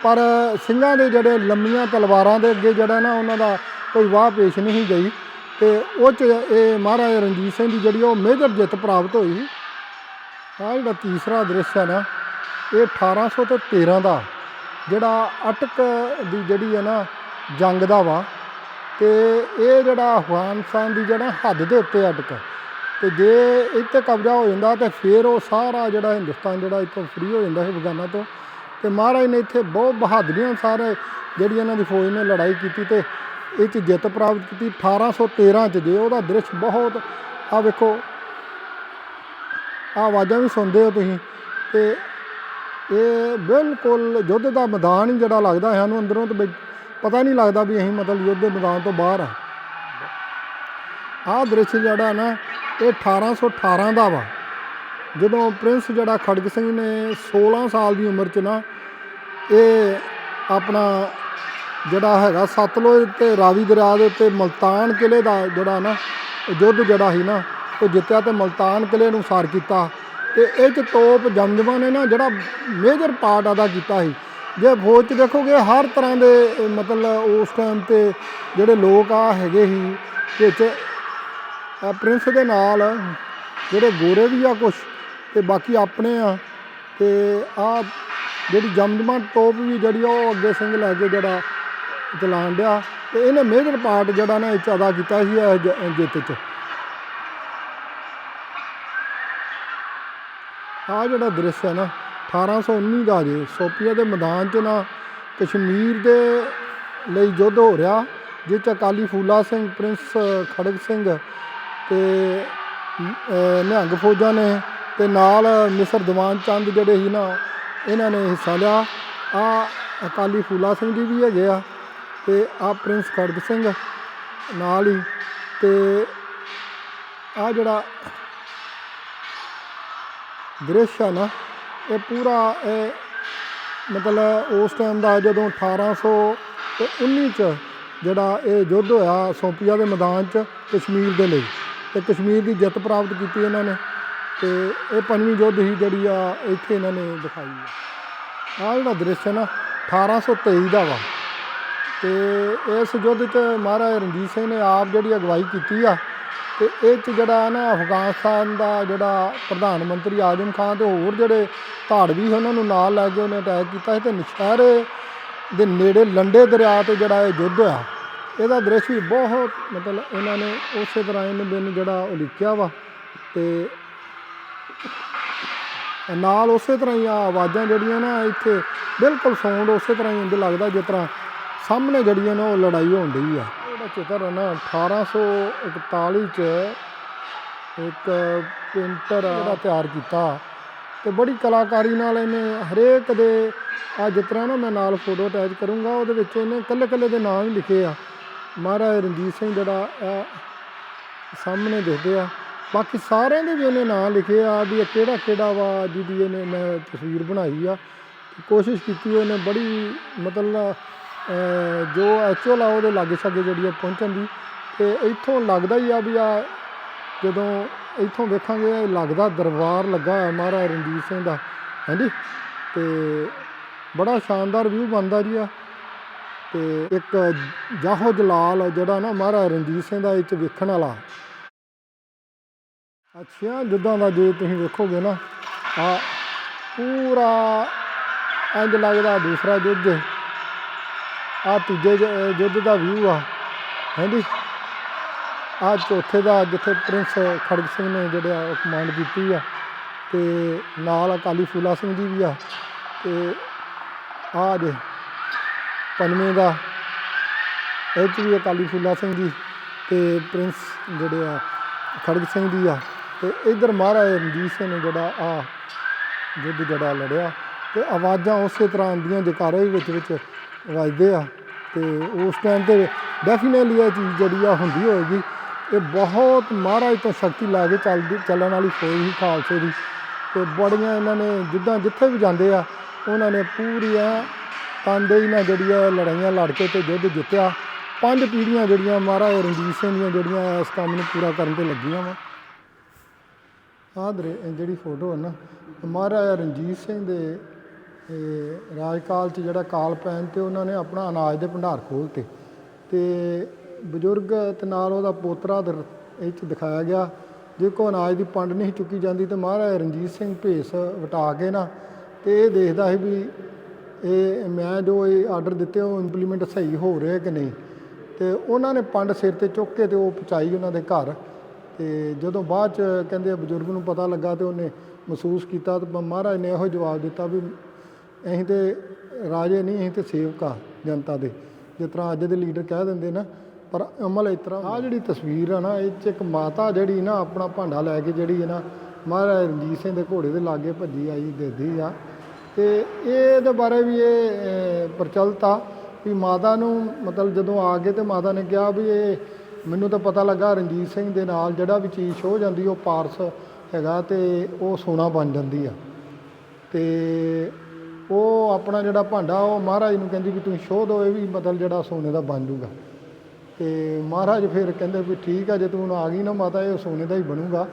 ਪਰ ਸਿੰਘਾਂ ਦੇ ਜਿਹੜੇ ਲੰਮੀਆਂ ਤਲਵਾਰਾਂ ਦੇ ਅੱਗੇ ਜਿਹੜਾ ਨਾ ਉਹਨਾਂ ਦਾ ਕੋਈ ਵਾਹ ਪੇਸ਼ ਨਹੀਂ ਗਈ ਤੇ ਉਹ ਚ ਇਹ ਮਹਾਰਾਜਾ ਰਣਜੀਤ ਸਿੰਘ ਦੀ ਜਿਹੜੀ ਉਹ ਮੇਜਰ ਜਿੱਤ ਪ੍ਰਾਪਤ ਹੋਈ। ਸੀ ਆਹ ਜਿਹੜਾ ਤੀਸਰਾ ਦ੍ਰਿਸ਼ ਹੈ ਨਾ, ਇਹ 1813 ਦਾ ਜਿਹੜਾ ਅਟਕ ਦੀ ਜਿਹੜੀ ਹੈ ਨਾ ਜੰਗ ਦਾ ਵਾ ਤੇ ਇਹ ਜਿਹੜਾ ਅਫਗਾਨਿਸਤਾਨ ਦੀ ਜਿਹੜਾ ਹੱਦ ਦੇ ਉੱਤੇ ਅਟਕ ਤੇ ਜੇ ਇੱਥੇ ਕਬਜ਼ਾ ਹੋ ਜਾਂਦਾ ਤੇ ਫਿਰ ਉਹ ਸਾਰਾ ਜਿਹੜਾ ਹਿੰਦੁਸਤਾਨ ਜਿਹੜਾ ਇੱਥੋਂ ਫ੍ਰੀ ਹੋ ਜਾਂਦਾ ਹੈ ਅਫਗਾਨਾਂ ਤੋਂ ਤੇ ਮਹਾਰਾਜ ਨੇ ਇੱਥੇ ਬਹੁਤ ਬਹਾਦਰੀਆਂ ਸਾਰੇ ਜਿਹੜੀ ਇਹਨਾਂ ਦੀ ਫੌਜ ਨੇ ਲੜਾਈ ਕੀਤੀ ਤੇ ਇਹ ਚ ਜਿੱਤ ਪ੍ਰਾਪਤ ਕੀਤੀ। 1813 ਚ ਜੇ ਉਹਦਾ ਦ੍ਰਿਸ਼ ਬਹੁਤ ਆ ਵੇਖੋ ਆ ਆਵਾਜ਼ਾਂ ਵੀ ਸੁਣਦੇ ਹੋ ਤੁਸੀਂ ਤੇ ਇਹ ਬਿਲਕੁਲ ਯੁੱਧ ਦਾ ਮੈਦਾਨ ਹੀ ਜਿਹੜਾ ਲੱਗਦਾ ਹੈ ਸਾਨੂੰ ਅੰਦਰੋਂ ਤੇ ਪਤਾ ਨਹੀਂ ਲੱਗਦਾ ਵੀ ਅਸੀਂ ਮਤਲਬ ਯੁੱਧ ਦੇ ਮੈਦਾਨ ਤੋਂ ਬਾਹਰ ਆ। ਆਹ ਦ੍ਰਿਸ਼ ਜਿਹੜਾ ਨਾ, ਇਹ 1818 ਦਾ ਵਾ। ਜਦੋਂ ਪ੍ਰਿੰਸ ਜਿਹੜਾ ਖੜਗ ਸਿੰਘ ਨੇ 16 ਸਾਲ ਦੀ ਉਮਰ 'ਚ ਨਾ ਇਹ ਆਪਣਾ ਜਿਹੜਾ ਹੈਗਾ ਸਤਲੁਜ ਤੇ ਰਾਵੀ ਦਰਿਆ ਦੇ ਉੱਤੇ ਮਲਤਾਨ ਕਿਲੇ ਦਾ ਜਿਹੜਾ ਨਾ, ਯੁੱਧ ਜਿਹੜਾ ਸੀ ਨਾ, ਉਹ ਜਿੱਤਿਆ ਤੇ ਮਲਤਾਨ ਕਿਲੇ ਨੂੰ ਸਾਰ ਕੀਤਾ। ਤੇ ਇਹ ਚ ਤੋਪ ਜਮਜਮਾਂ ਨੇ ਨਾ ਜਿਹੜਾ ਮੇਜਰ ਪਾਰਟ ਅਦਾ ਕੀਤਾ ਸੀ। ਜੇ ਫੌਜ ਚ ਦੇਖੋਗੇ ਹਰ ਤਰ੍ਹਾਂ ਦੇ, ਮਤਲਬ ਉਸ ਟਾਈਮ ਤੇ ਜਿਹੜੇ ਲੋਕ ਆ ਹੈਗੇ ਸੀ, ਵਿੱਚ ਆ ਪ੍ਰਿੰਸ ਦੇ ਨਾਲ ਜਿਹੜੇ ਗੋਰੇ ਵੀ ਆ ਕੁਛ, ਤੇ ਬਾਕੀ ਆਪਣੇ ਆ, ਤੇ ਆ ਜਿਹੜੀ ਜਮਜਮਾ ਟੋਪ ਵੀ ਜਿਹੜੀ ਆ, ਉਹ ਅੱਗੇ ਸਿੰਘ ਲੈ ਕੇ ਜਿਹੜਾ ਚਲਾਉਣ ਡਿਆ ਤੇ ਇਹਨੇ ਮੇਜਰ ਪਾਰਟ ਜਿਹੜਾ ਨਾ ਇਹ 'ਚ ਅਦਾ ਕੀਤਾ ਸੀ ਇਹ ਜਿੱਤ ਚ। ਆ ਜਿਹੜਾ ਦ੍ਰਿਸ਼ ਹੈ ਨਾ 1819 ਦਾ ਜੇ ਸੋਪੀਆ ਦੇ ਮੈਦਾਨ 'ਚ ਨਾ ਕਸ਼ਮੀਰ ਦੇ ਲਈ ਯੁੱਧ ਹੋ ਰਿਹਾ ਜਿਸ 'ਚ ਅਕਾਲੀ ਫੂਲਾ ਸਿੰਘ, ਪ੍ਰਿੰਸ ਖੜਗ ਸਿੰਘ ਤੇ ਨਿਹੰਗ ਫੌਜਾਂ ਨੇ ਤੇ ਨਾਲ ਮਿਸਰ ਦੀਵਾਨ ਚੰਦ ਜਿਹੜੇ ਸੀ ਨਾ ਇਹਨਾਂ ਨੇ ਹਿੱਸਾ ਲਿਆ। ਆ ਅਕਾਲੀ ਫੂਲਾ ਸਿੰਘ ਜੀ ਵੀ ਹੈਗੇ ਆ ਤੇ ਆ ਪ੍ਰਿੰਸ ਖੜਗ ਸਿੰਘ ਨਾਲ ਹੀ ਤੇ ਆ ਜਿਹੜਾ ਦ੍ਰਿਸ਼ ਆ ਨਾ, ਇਹ ਪੂਰਾ ਇਹ ਮਤਲਬ ਉਸ ਟਾਈਮ ਦਾ ਜਦੋਂ 1819 ਚ ਜਿਹੜਾ ਇਹ ਯੁੱਧ ਹੋਇਆ ਸੋਪੀਆ ਦੇ ਮੈਦਾਨ ਚ ਕਸ਼ਮੀਰ ਦੇ ਲਈ ਤੇ ਕਸ਼ਮੀਰ ਦੀ ਜਿੱਤ ਪ੍ਰਾਪਤ ਕੀਤੀ ਇਹਨਾਂ ਨੇ। ਤੇ ਇਹ ਪੰਜਵੀਂ ਯੁੱਧ ਹੀ ਜਿਹੜੀ ਆ, ਇੱਥੇ ਇਹਨਾਂ ਨੇ ਦਿਖਾਈ ਆ। ਆ ਜਿਹੜਾ ਦ੍ਰਿਸ਼ ਹੈ ਨਾ 1823 ਦਾ ਵਾ। ਤੇ ਇਸ ਯੁੱਧ 'ਚ ਮਹਾਰਾਜਾ ਰਣਜੀਤ ਸਿੰਘ ਨੇ ਆਪ ਜਿਹੜੀ ਅਗਵਾਈ ਕੀਤੀ ਆ, ਤੇ ਇਹ 'ਚ ਜਿਹੜਾ ਨਾ ਅਫਗਾਨਿਸਤਾਨ ਦਾ ਜਿਹੜਾ ਪ੍ਰਧਾਨ ਮੰਤਰੀ ਆਜ਼ਮ ਖਾਨ ਤੇ ਹੋਰ ਜਿਹੜੇ ਧਾੜਵੀ ਸੀ, ਉਹਨਾਂ ਨੂੰ ਨਾਲ ਲੈ ਕੇ ਉਹਨੇ ਅਟੈਕ ਕੀਤਾ ਸੀ ਤੇ ਨਸ਼ਹਿਰੇ ਦੇ ਨੇੜੇ ਲੰਡੇ ਦਰਿਆ ਤੇ ਜਿਹੜਾ ਇਹ ਯੁੱਧ ਹੋਇਆ। ਇਹਦਾ ਦ੍ਰਿਸ਼ ਵੀ ਬਹੁਤ, ਮਤਲਬ ਇਹਨਾਂ ਨੇ ਉਸੇ ਤਰ੍ਹਾਂ ਇਹਨੂੰ ਦਿਨ ਜਿਹੜਾ ਉਲੀਕਿਆ ਵਾ। ਤੇ ਨਾਲ ਉਸੇ ਤਰ੍ਹਾਂ ਹੀ ਆ ਆਵਾਜ਼ਾਂ ਜਿਹੜੀਆਂ ਨਾ ਇੱਥੇ ਬਿਲਕੁਲ ਸਾਊਂਡ ਉਸੇ ਤਰ੍ਹਾਂ ਹੀ ਇੰਜ ਲੱਗਦਾ ਜਿਸ ਤਰ੍ਹਾਂ ਸਾਹਮਣੇ ਜਿਹੜੀਆਂ ਨਾ ਉਹ ਲੜਾਈ ਹੋਣ ਡਈ ਆ। ਜਿਹੜਾ ਚਿੱਤਰ ਹੈ ਨਾ 1841 ਚ ਇੱਕ ਪੇਂਟਰ ਜਿਹੜਾ ਤਿਆਰ ਕੀਤਾ ਤੇ ਬੜੀ ਕਲਾਕਾਰੀ ਨਾਲ ਇਹਨੇ ਹਰੇਕ ਦੇ ਆ ਜਿਸ ਤਰ੍ਹਾਂ ਨਾ ਮੈਂ ਨਾਲ ਫੋਟੋ ਅਟੈਚ ਕਰੂੰਗਾ, ਉਹਦੇ ਵਿੱਚ ਇਹਨੇ ਕੱਲੇ ਕੱਲੇ ਦੇ ਨਾਮ ਹੀ ਲਿਖੇ ਆ। ਮਹਾਰਾਜਾ ਰਣਜੀਤ ਸਿੰਘ ਜਿਹੜਾ ਇਹ ਸਾਹਮਣੇ ਦਿਖਦੇ ਆ। ਬਾਕੀ ਸਾਰਿਆਂ ਦੇ ਵੀ ਉਹਨੇ ਨਾਂ ਲਿਖੇ ਆ ਵੀ ਇਹ ਕਿਹੜਾ ਕਿਹੜਾ ਵਾ, ਜਿਹਦੀ ਇਹਨੇ ਮੈਂ ਤਸਵੀਰ ਬਣਾਈ ਆ। ਤੇ ਕੋਸ਼ਿਸ਼ ਕੀਤੀ ਉਹਨੇ ਬੜੀ ਮਤਲਬ ਜੋ ਐਕਚੁਅਲ ਆ ਉਹਦੇ ਲਾਗੇ ਛਾਗੇ ਜਿਹੜੀ ਆ ਪਹੁੰਚਣ ਦੀ। ਤੇ ਇੱਥੋਂ ਲੱਗਦਾ ਹੀ ਆ ਵੀ ਆ ਜਦੋਂ ਇੱਥੋਂ ਵੇਖਾਂਗੇ ਇਹ ਲੱਗਦਾ ਦਰਬਾਰ ਲੱਗਾ ਹੋਇਆ ਮਹਾਰਾਜਾ ਰਣਜੀਤ ਸਿੰਘ ਦਾ, ਹਾਂਜੀ। ਤੇ ਬੜਾ ਸ਼ਾਨਦਾਰ ਵਿਊ ਬਣਦਾ ਜੀ ਆ। ਤੇ ਇੱਕ ਜਾਹੋ ਜਲਾਲ ਜਿਹੜਾ ਨਾ ਮਹਾਰਾਜਾ ਰਣਜੀਤ ਸਿੰਘ ਦਾ ਇਹ 'ਚ ਵੇਖਣ ਵਾਲਾ। ਅੱਛਾ, ਜਿੱਦਾਂ ਦਾ ਜੇ ਤੁਸੀਂ ਵੇਖੋਗੇ ਨਾ, ਆ ਪੂਰਾ ਇੰਜ ਲੱਗਦਾ ਦੂਸਰਾ ਯੁੱਧ ਆ ਤੀਜੇ ਜ- ਯੁੱਧ ਦਾ ਵਿਊ ਆ। ਹਾਂਜੀ ਆ ਚੌਥੇ ਦਾ ਜਿੱਥੇ ਪ੍ਰਿੰਸ ਖੜਗ ਸਿੰਘ ਨੇ ਜਿਹੜਾ ਉਹ ਕਮਾਂਡ ਕੀਤੀ ਆ, ਤੇ ਨਾਲ ਅਕਾਲੀ ਫੂਲਾ ਸਿੰਘ ਜੀ ਵੀ ਆ, ਤੇ ਆ ਜੇ ਪੰਜਵੇਂ ਦਾ, ਇਹ 'ਚ ਵੀ ਅਕਾਲੀ ਫੂਲਾ ਸਿੰਘ ਜੀ, ਤੇ ਪ੍ਰਿੰਸ ਜਿਹੜੇ ਆ ਖੜਗ ਸਿੰਘ ਜੀ ਆ। ਤੇ ਇਧਰ ਮਹਾਰਾਜਾ ਰਣਜੀਤ ਸਿੰਘ ਨੇ ਜਿਹੜਾ ਆ ਯੁੱਧ ਜਿਹੜਾ ਲੜਿਆ ਤੇ ਆਵਾਜ਼ਾਂ ਉਸੇ ਤਰ੍ਹਾਂ ਆਉਂਦੀਆਂ ਜਕਾਰੇ ਵੀ ਵਿੱਚ ਵਿੱਚ ਵੱਜਦੇ ਆ ਤੇ ਉਸ ਟਾਈਮ ਤੇ ਡੈਫੀਨੇਟਲੀ ਇਹ ਚੀਜ਼ ਜਿਹੜੀ ਆ ਹੁੰਦੀ ਹੋਏਗੀ। ਇਹ ਬਹੁਤ ਮਹਾਰਾਜ ਤੋਂ ਸ਼ਕਤੀ ਲਾ ਕੇ ਚੱਲਦੀ, ਚੱਲਣ ਵਾਲੀ ਫੌਜ ਸੀ ਖਾਲਸੇ ਦੀ। ਤੇ ਬੜੀਆਂ ਇਹਨਾਂ ਨੇ ਜਿੱਦਾਂ ਜਿੱਥੇ ਵੀ ਜਾਂਦੇ ਆ, ਉਹਨਾਂ ਨੇ ਪੂਰੀਆਂ ਤਨਦੇਹੀ ਨਾਲ ਜਿਹੜੀ ਆ ਲੜਾਈਆਂ ਲੜ ਕੇ ਤੇ ਯੁੱਧ ਜਿੱਤਿਆ। ਪੰਜ ਪੀੜ੍ਹੀਆਂ ਜਿਹੜੀਆਂ ਮਹਾਰਾਜਾ ਰਣਜੀਤ ਸਿੰਘ ਦੀਆਂ ਜਿਹੜੀਆਂ ਇਸ ਕੰਮ ਨੂੰ ਪੂਰਾ ਕਰਨ ਤੇ ਲੱਗੀਆਂ ਵਾ। ਆਹ ਦਰੇ ਜਿਹੜੀ ਫੋਟੋ ਹੈ ਨਾ, ਮਹਾਰਾਜਾ ਰਣਜੀਤ ਸਿੰਘ ਦੇ ਰਾਜਕਾਲ 'ਚ ਜਿਹੜਾ ਕਾਲ ਪੈਣ ਤੇ ਉਹਨਾਂ ਨੇ ਆਪਣਾ ਅਨਾਜ ਦੇ ਭੰਡਾਰ ਖੋਲ੍ਹਤੇ ਤੇ। ਬਜ਼ੁਰਗ ਤੇ ਨਾਲ ਉਹਦਾ ਪੋਤਰਾ ਦਰ ਇਹ 'ਚ ਦਿਖਾਇਆ ਗਿਆ, ਜੇ ਕੋ ਅਨਾਜ ਦੀ ਪੰਡ ਨਹੀਂ ਚੁੱਕੀ ਜਾਂਦੀ ਤੇ ਮਹਾਰਾਜਾ ਰਣਜੀਤ ਸਿੰਘ ਭੇਸ ਵਟਾ ਕੇ ਨਾ, ਤੇ ਇਹ ਦੇਖਦਾ ਸੀ ਵੀ ਇਹ ਮੈਂ ਜੋ ਇਹ ਆਰਡਰ ਦਿੱਤੇ ਉਹ ਇੰਪਲੀਮੈਂਟ ਸਹੀ ਹੋ ਰਿਹਾ ਕਿ ਨਹੀਂ। ਤੇ ਉਹਨਾਂ ਨੇ ਪੰਡ ਸਿਰ ਤੇ ਚੁੱਕ ਕੇ ਤੇ ਉਹ ਪਹੁੰਚਾਈ ਉਹਨਾਂ ਦੇ ਘਰ। ਤੇ ਜਦੋਂ ਬਾਅਦ ਚ ਕਹਿੰਦੇ ਆ ਬਜ਼ੁਰਗ ਨੂੰ ਪਤਾ ਲੱਗਾ ਤੇ ਉਹਨੇ ਮਹਿਸੂਸ ਕੀਤਾ ਤੇ ਮਹਾਰਾਜ ਨੇ ਇਹੋ ਜਵਾਬ ਦਿੱਤਾ ਵੀ ਅਸੀਂ ਤੇ ਰਾਜੇ ਨਹੀਂ, ਅਸੀਂ ਤੇ ਸੇਵਕ ਆ ਜਨਤਾ ਦੇ। ਜਿਸ ਤਰ੍ਹਾਂ ਅੱਜ ਦੇ ਲੀਡਰ ਕਹਿ ਦਿੰਦੇ ਨਾ, ਪਰ ਅਮਲ ਇਸ ਤਰ੍ਹਾਂ ਆ ਜਿਹੜੀ ਤਸਵੀਰ ਆ ਨਾ, ਇਹ ਚ ਇੱਕ ਮਾਤਾ ਜਿਹੜੀ ਨਾ ਆਪਣਾ ਭਾਂਡਾ ਲੈ ਕੇ ਜਿਹੜੀ ਹੈ ਨਾ, ਮਹਾਰਾਜ ਰਣਜੀਤ ਸਿੰਘ ਦੇ ਘੋੜੇ ਦੇ ਲਾਗੇ ਭੱਜੀ ਆਈ ਦੇਖਦੀ ਆ। ਤੇ ਇਹਦੇ ਬਾਰੇ ਵੀ ਇਹ ਪ੍ਰਚਲਿਤ ਆ ਵੀ ਮਾਤਾ ਨੂੰ ਮਤਲਬ ਜਦੋਂ ਆ ਗਏ ਤੇ ਮਾਤਾ ਨੇ ਕਿਹਾ ਵੀ ਇਹ ਮੈਨੂੰ ਤਾਂ ਪਤਾ ਲੱਗਾ ਰਣਜੀਤ ਸਿੰਘ ਦੇ ਨਾਲ ਜਿਹੜਾ ਵੀ ਚੀਜ਼ ਹੋ ਜਾਂਦੀ, ਉਹ ਪਾਰਸ ਹੈਗਾ ਤੇ ਉਹ ਸੋਨਾ ਬਣ ਜਾਂਦੀ ਆ। ਤੇ ਉਹ ਆਪਣਾ ਜਿਹੜਾ ਭਾਂਡਾ, ਉਹ ਮਹਾਰਾਜ ਨੂੰ ਕਹਿੰਦੀ ਵੀ ਤੁਸੀਂ ਸ਼ੋਅ ਦਿਓ, ਇਹ ਵੀ ਮਤਲਬ ਜਿਹੜਾ ਸੋਨੇ ਦਾ ਬਣ ਜੂਗਾ। ਤੇ ਮਹਾਰਾਜ ਫਿਰ ਕਹਿੰਦੇ ਵੀ ਠੀਕ ਆ, ਜੇ ਤੂੰ ਆ ਗਈ ਨਾ ਮਾਤਾ, ਇਹ ਸੋਨੇ ਦਾ ਹੀ ਬਣੂਗਾ।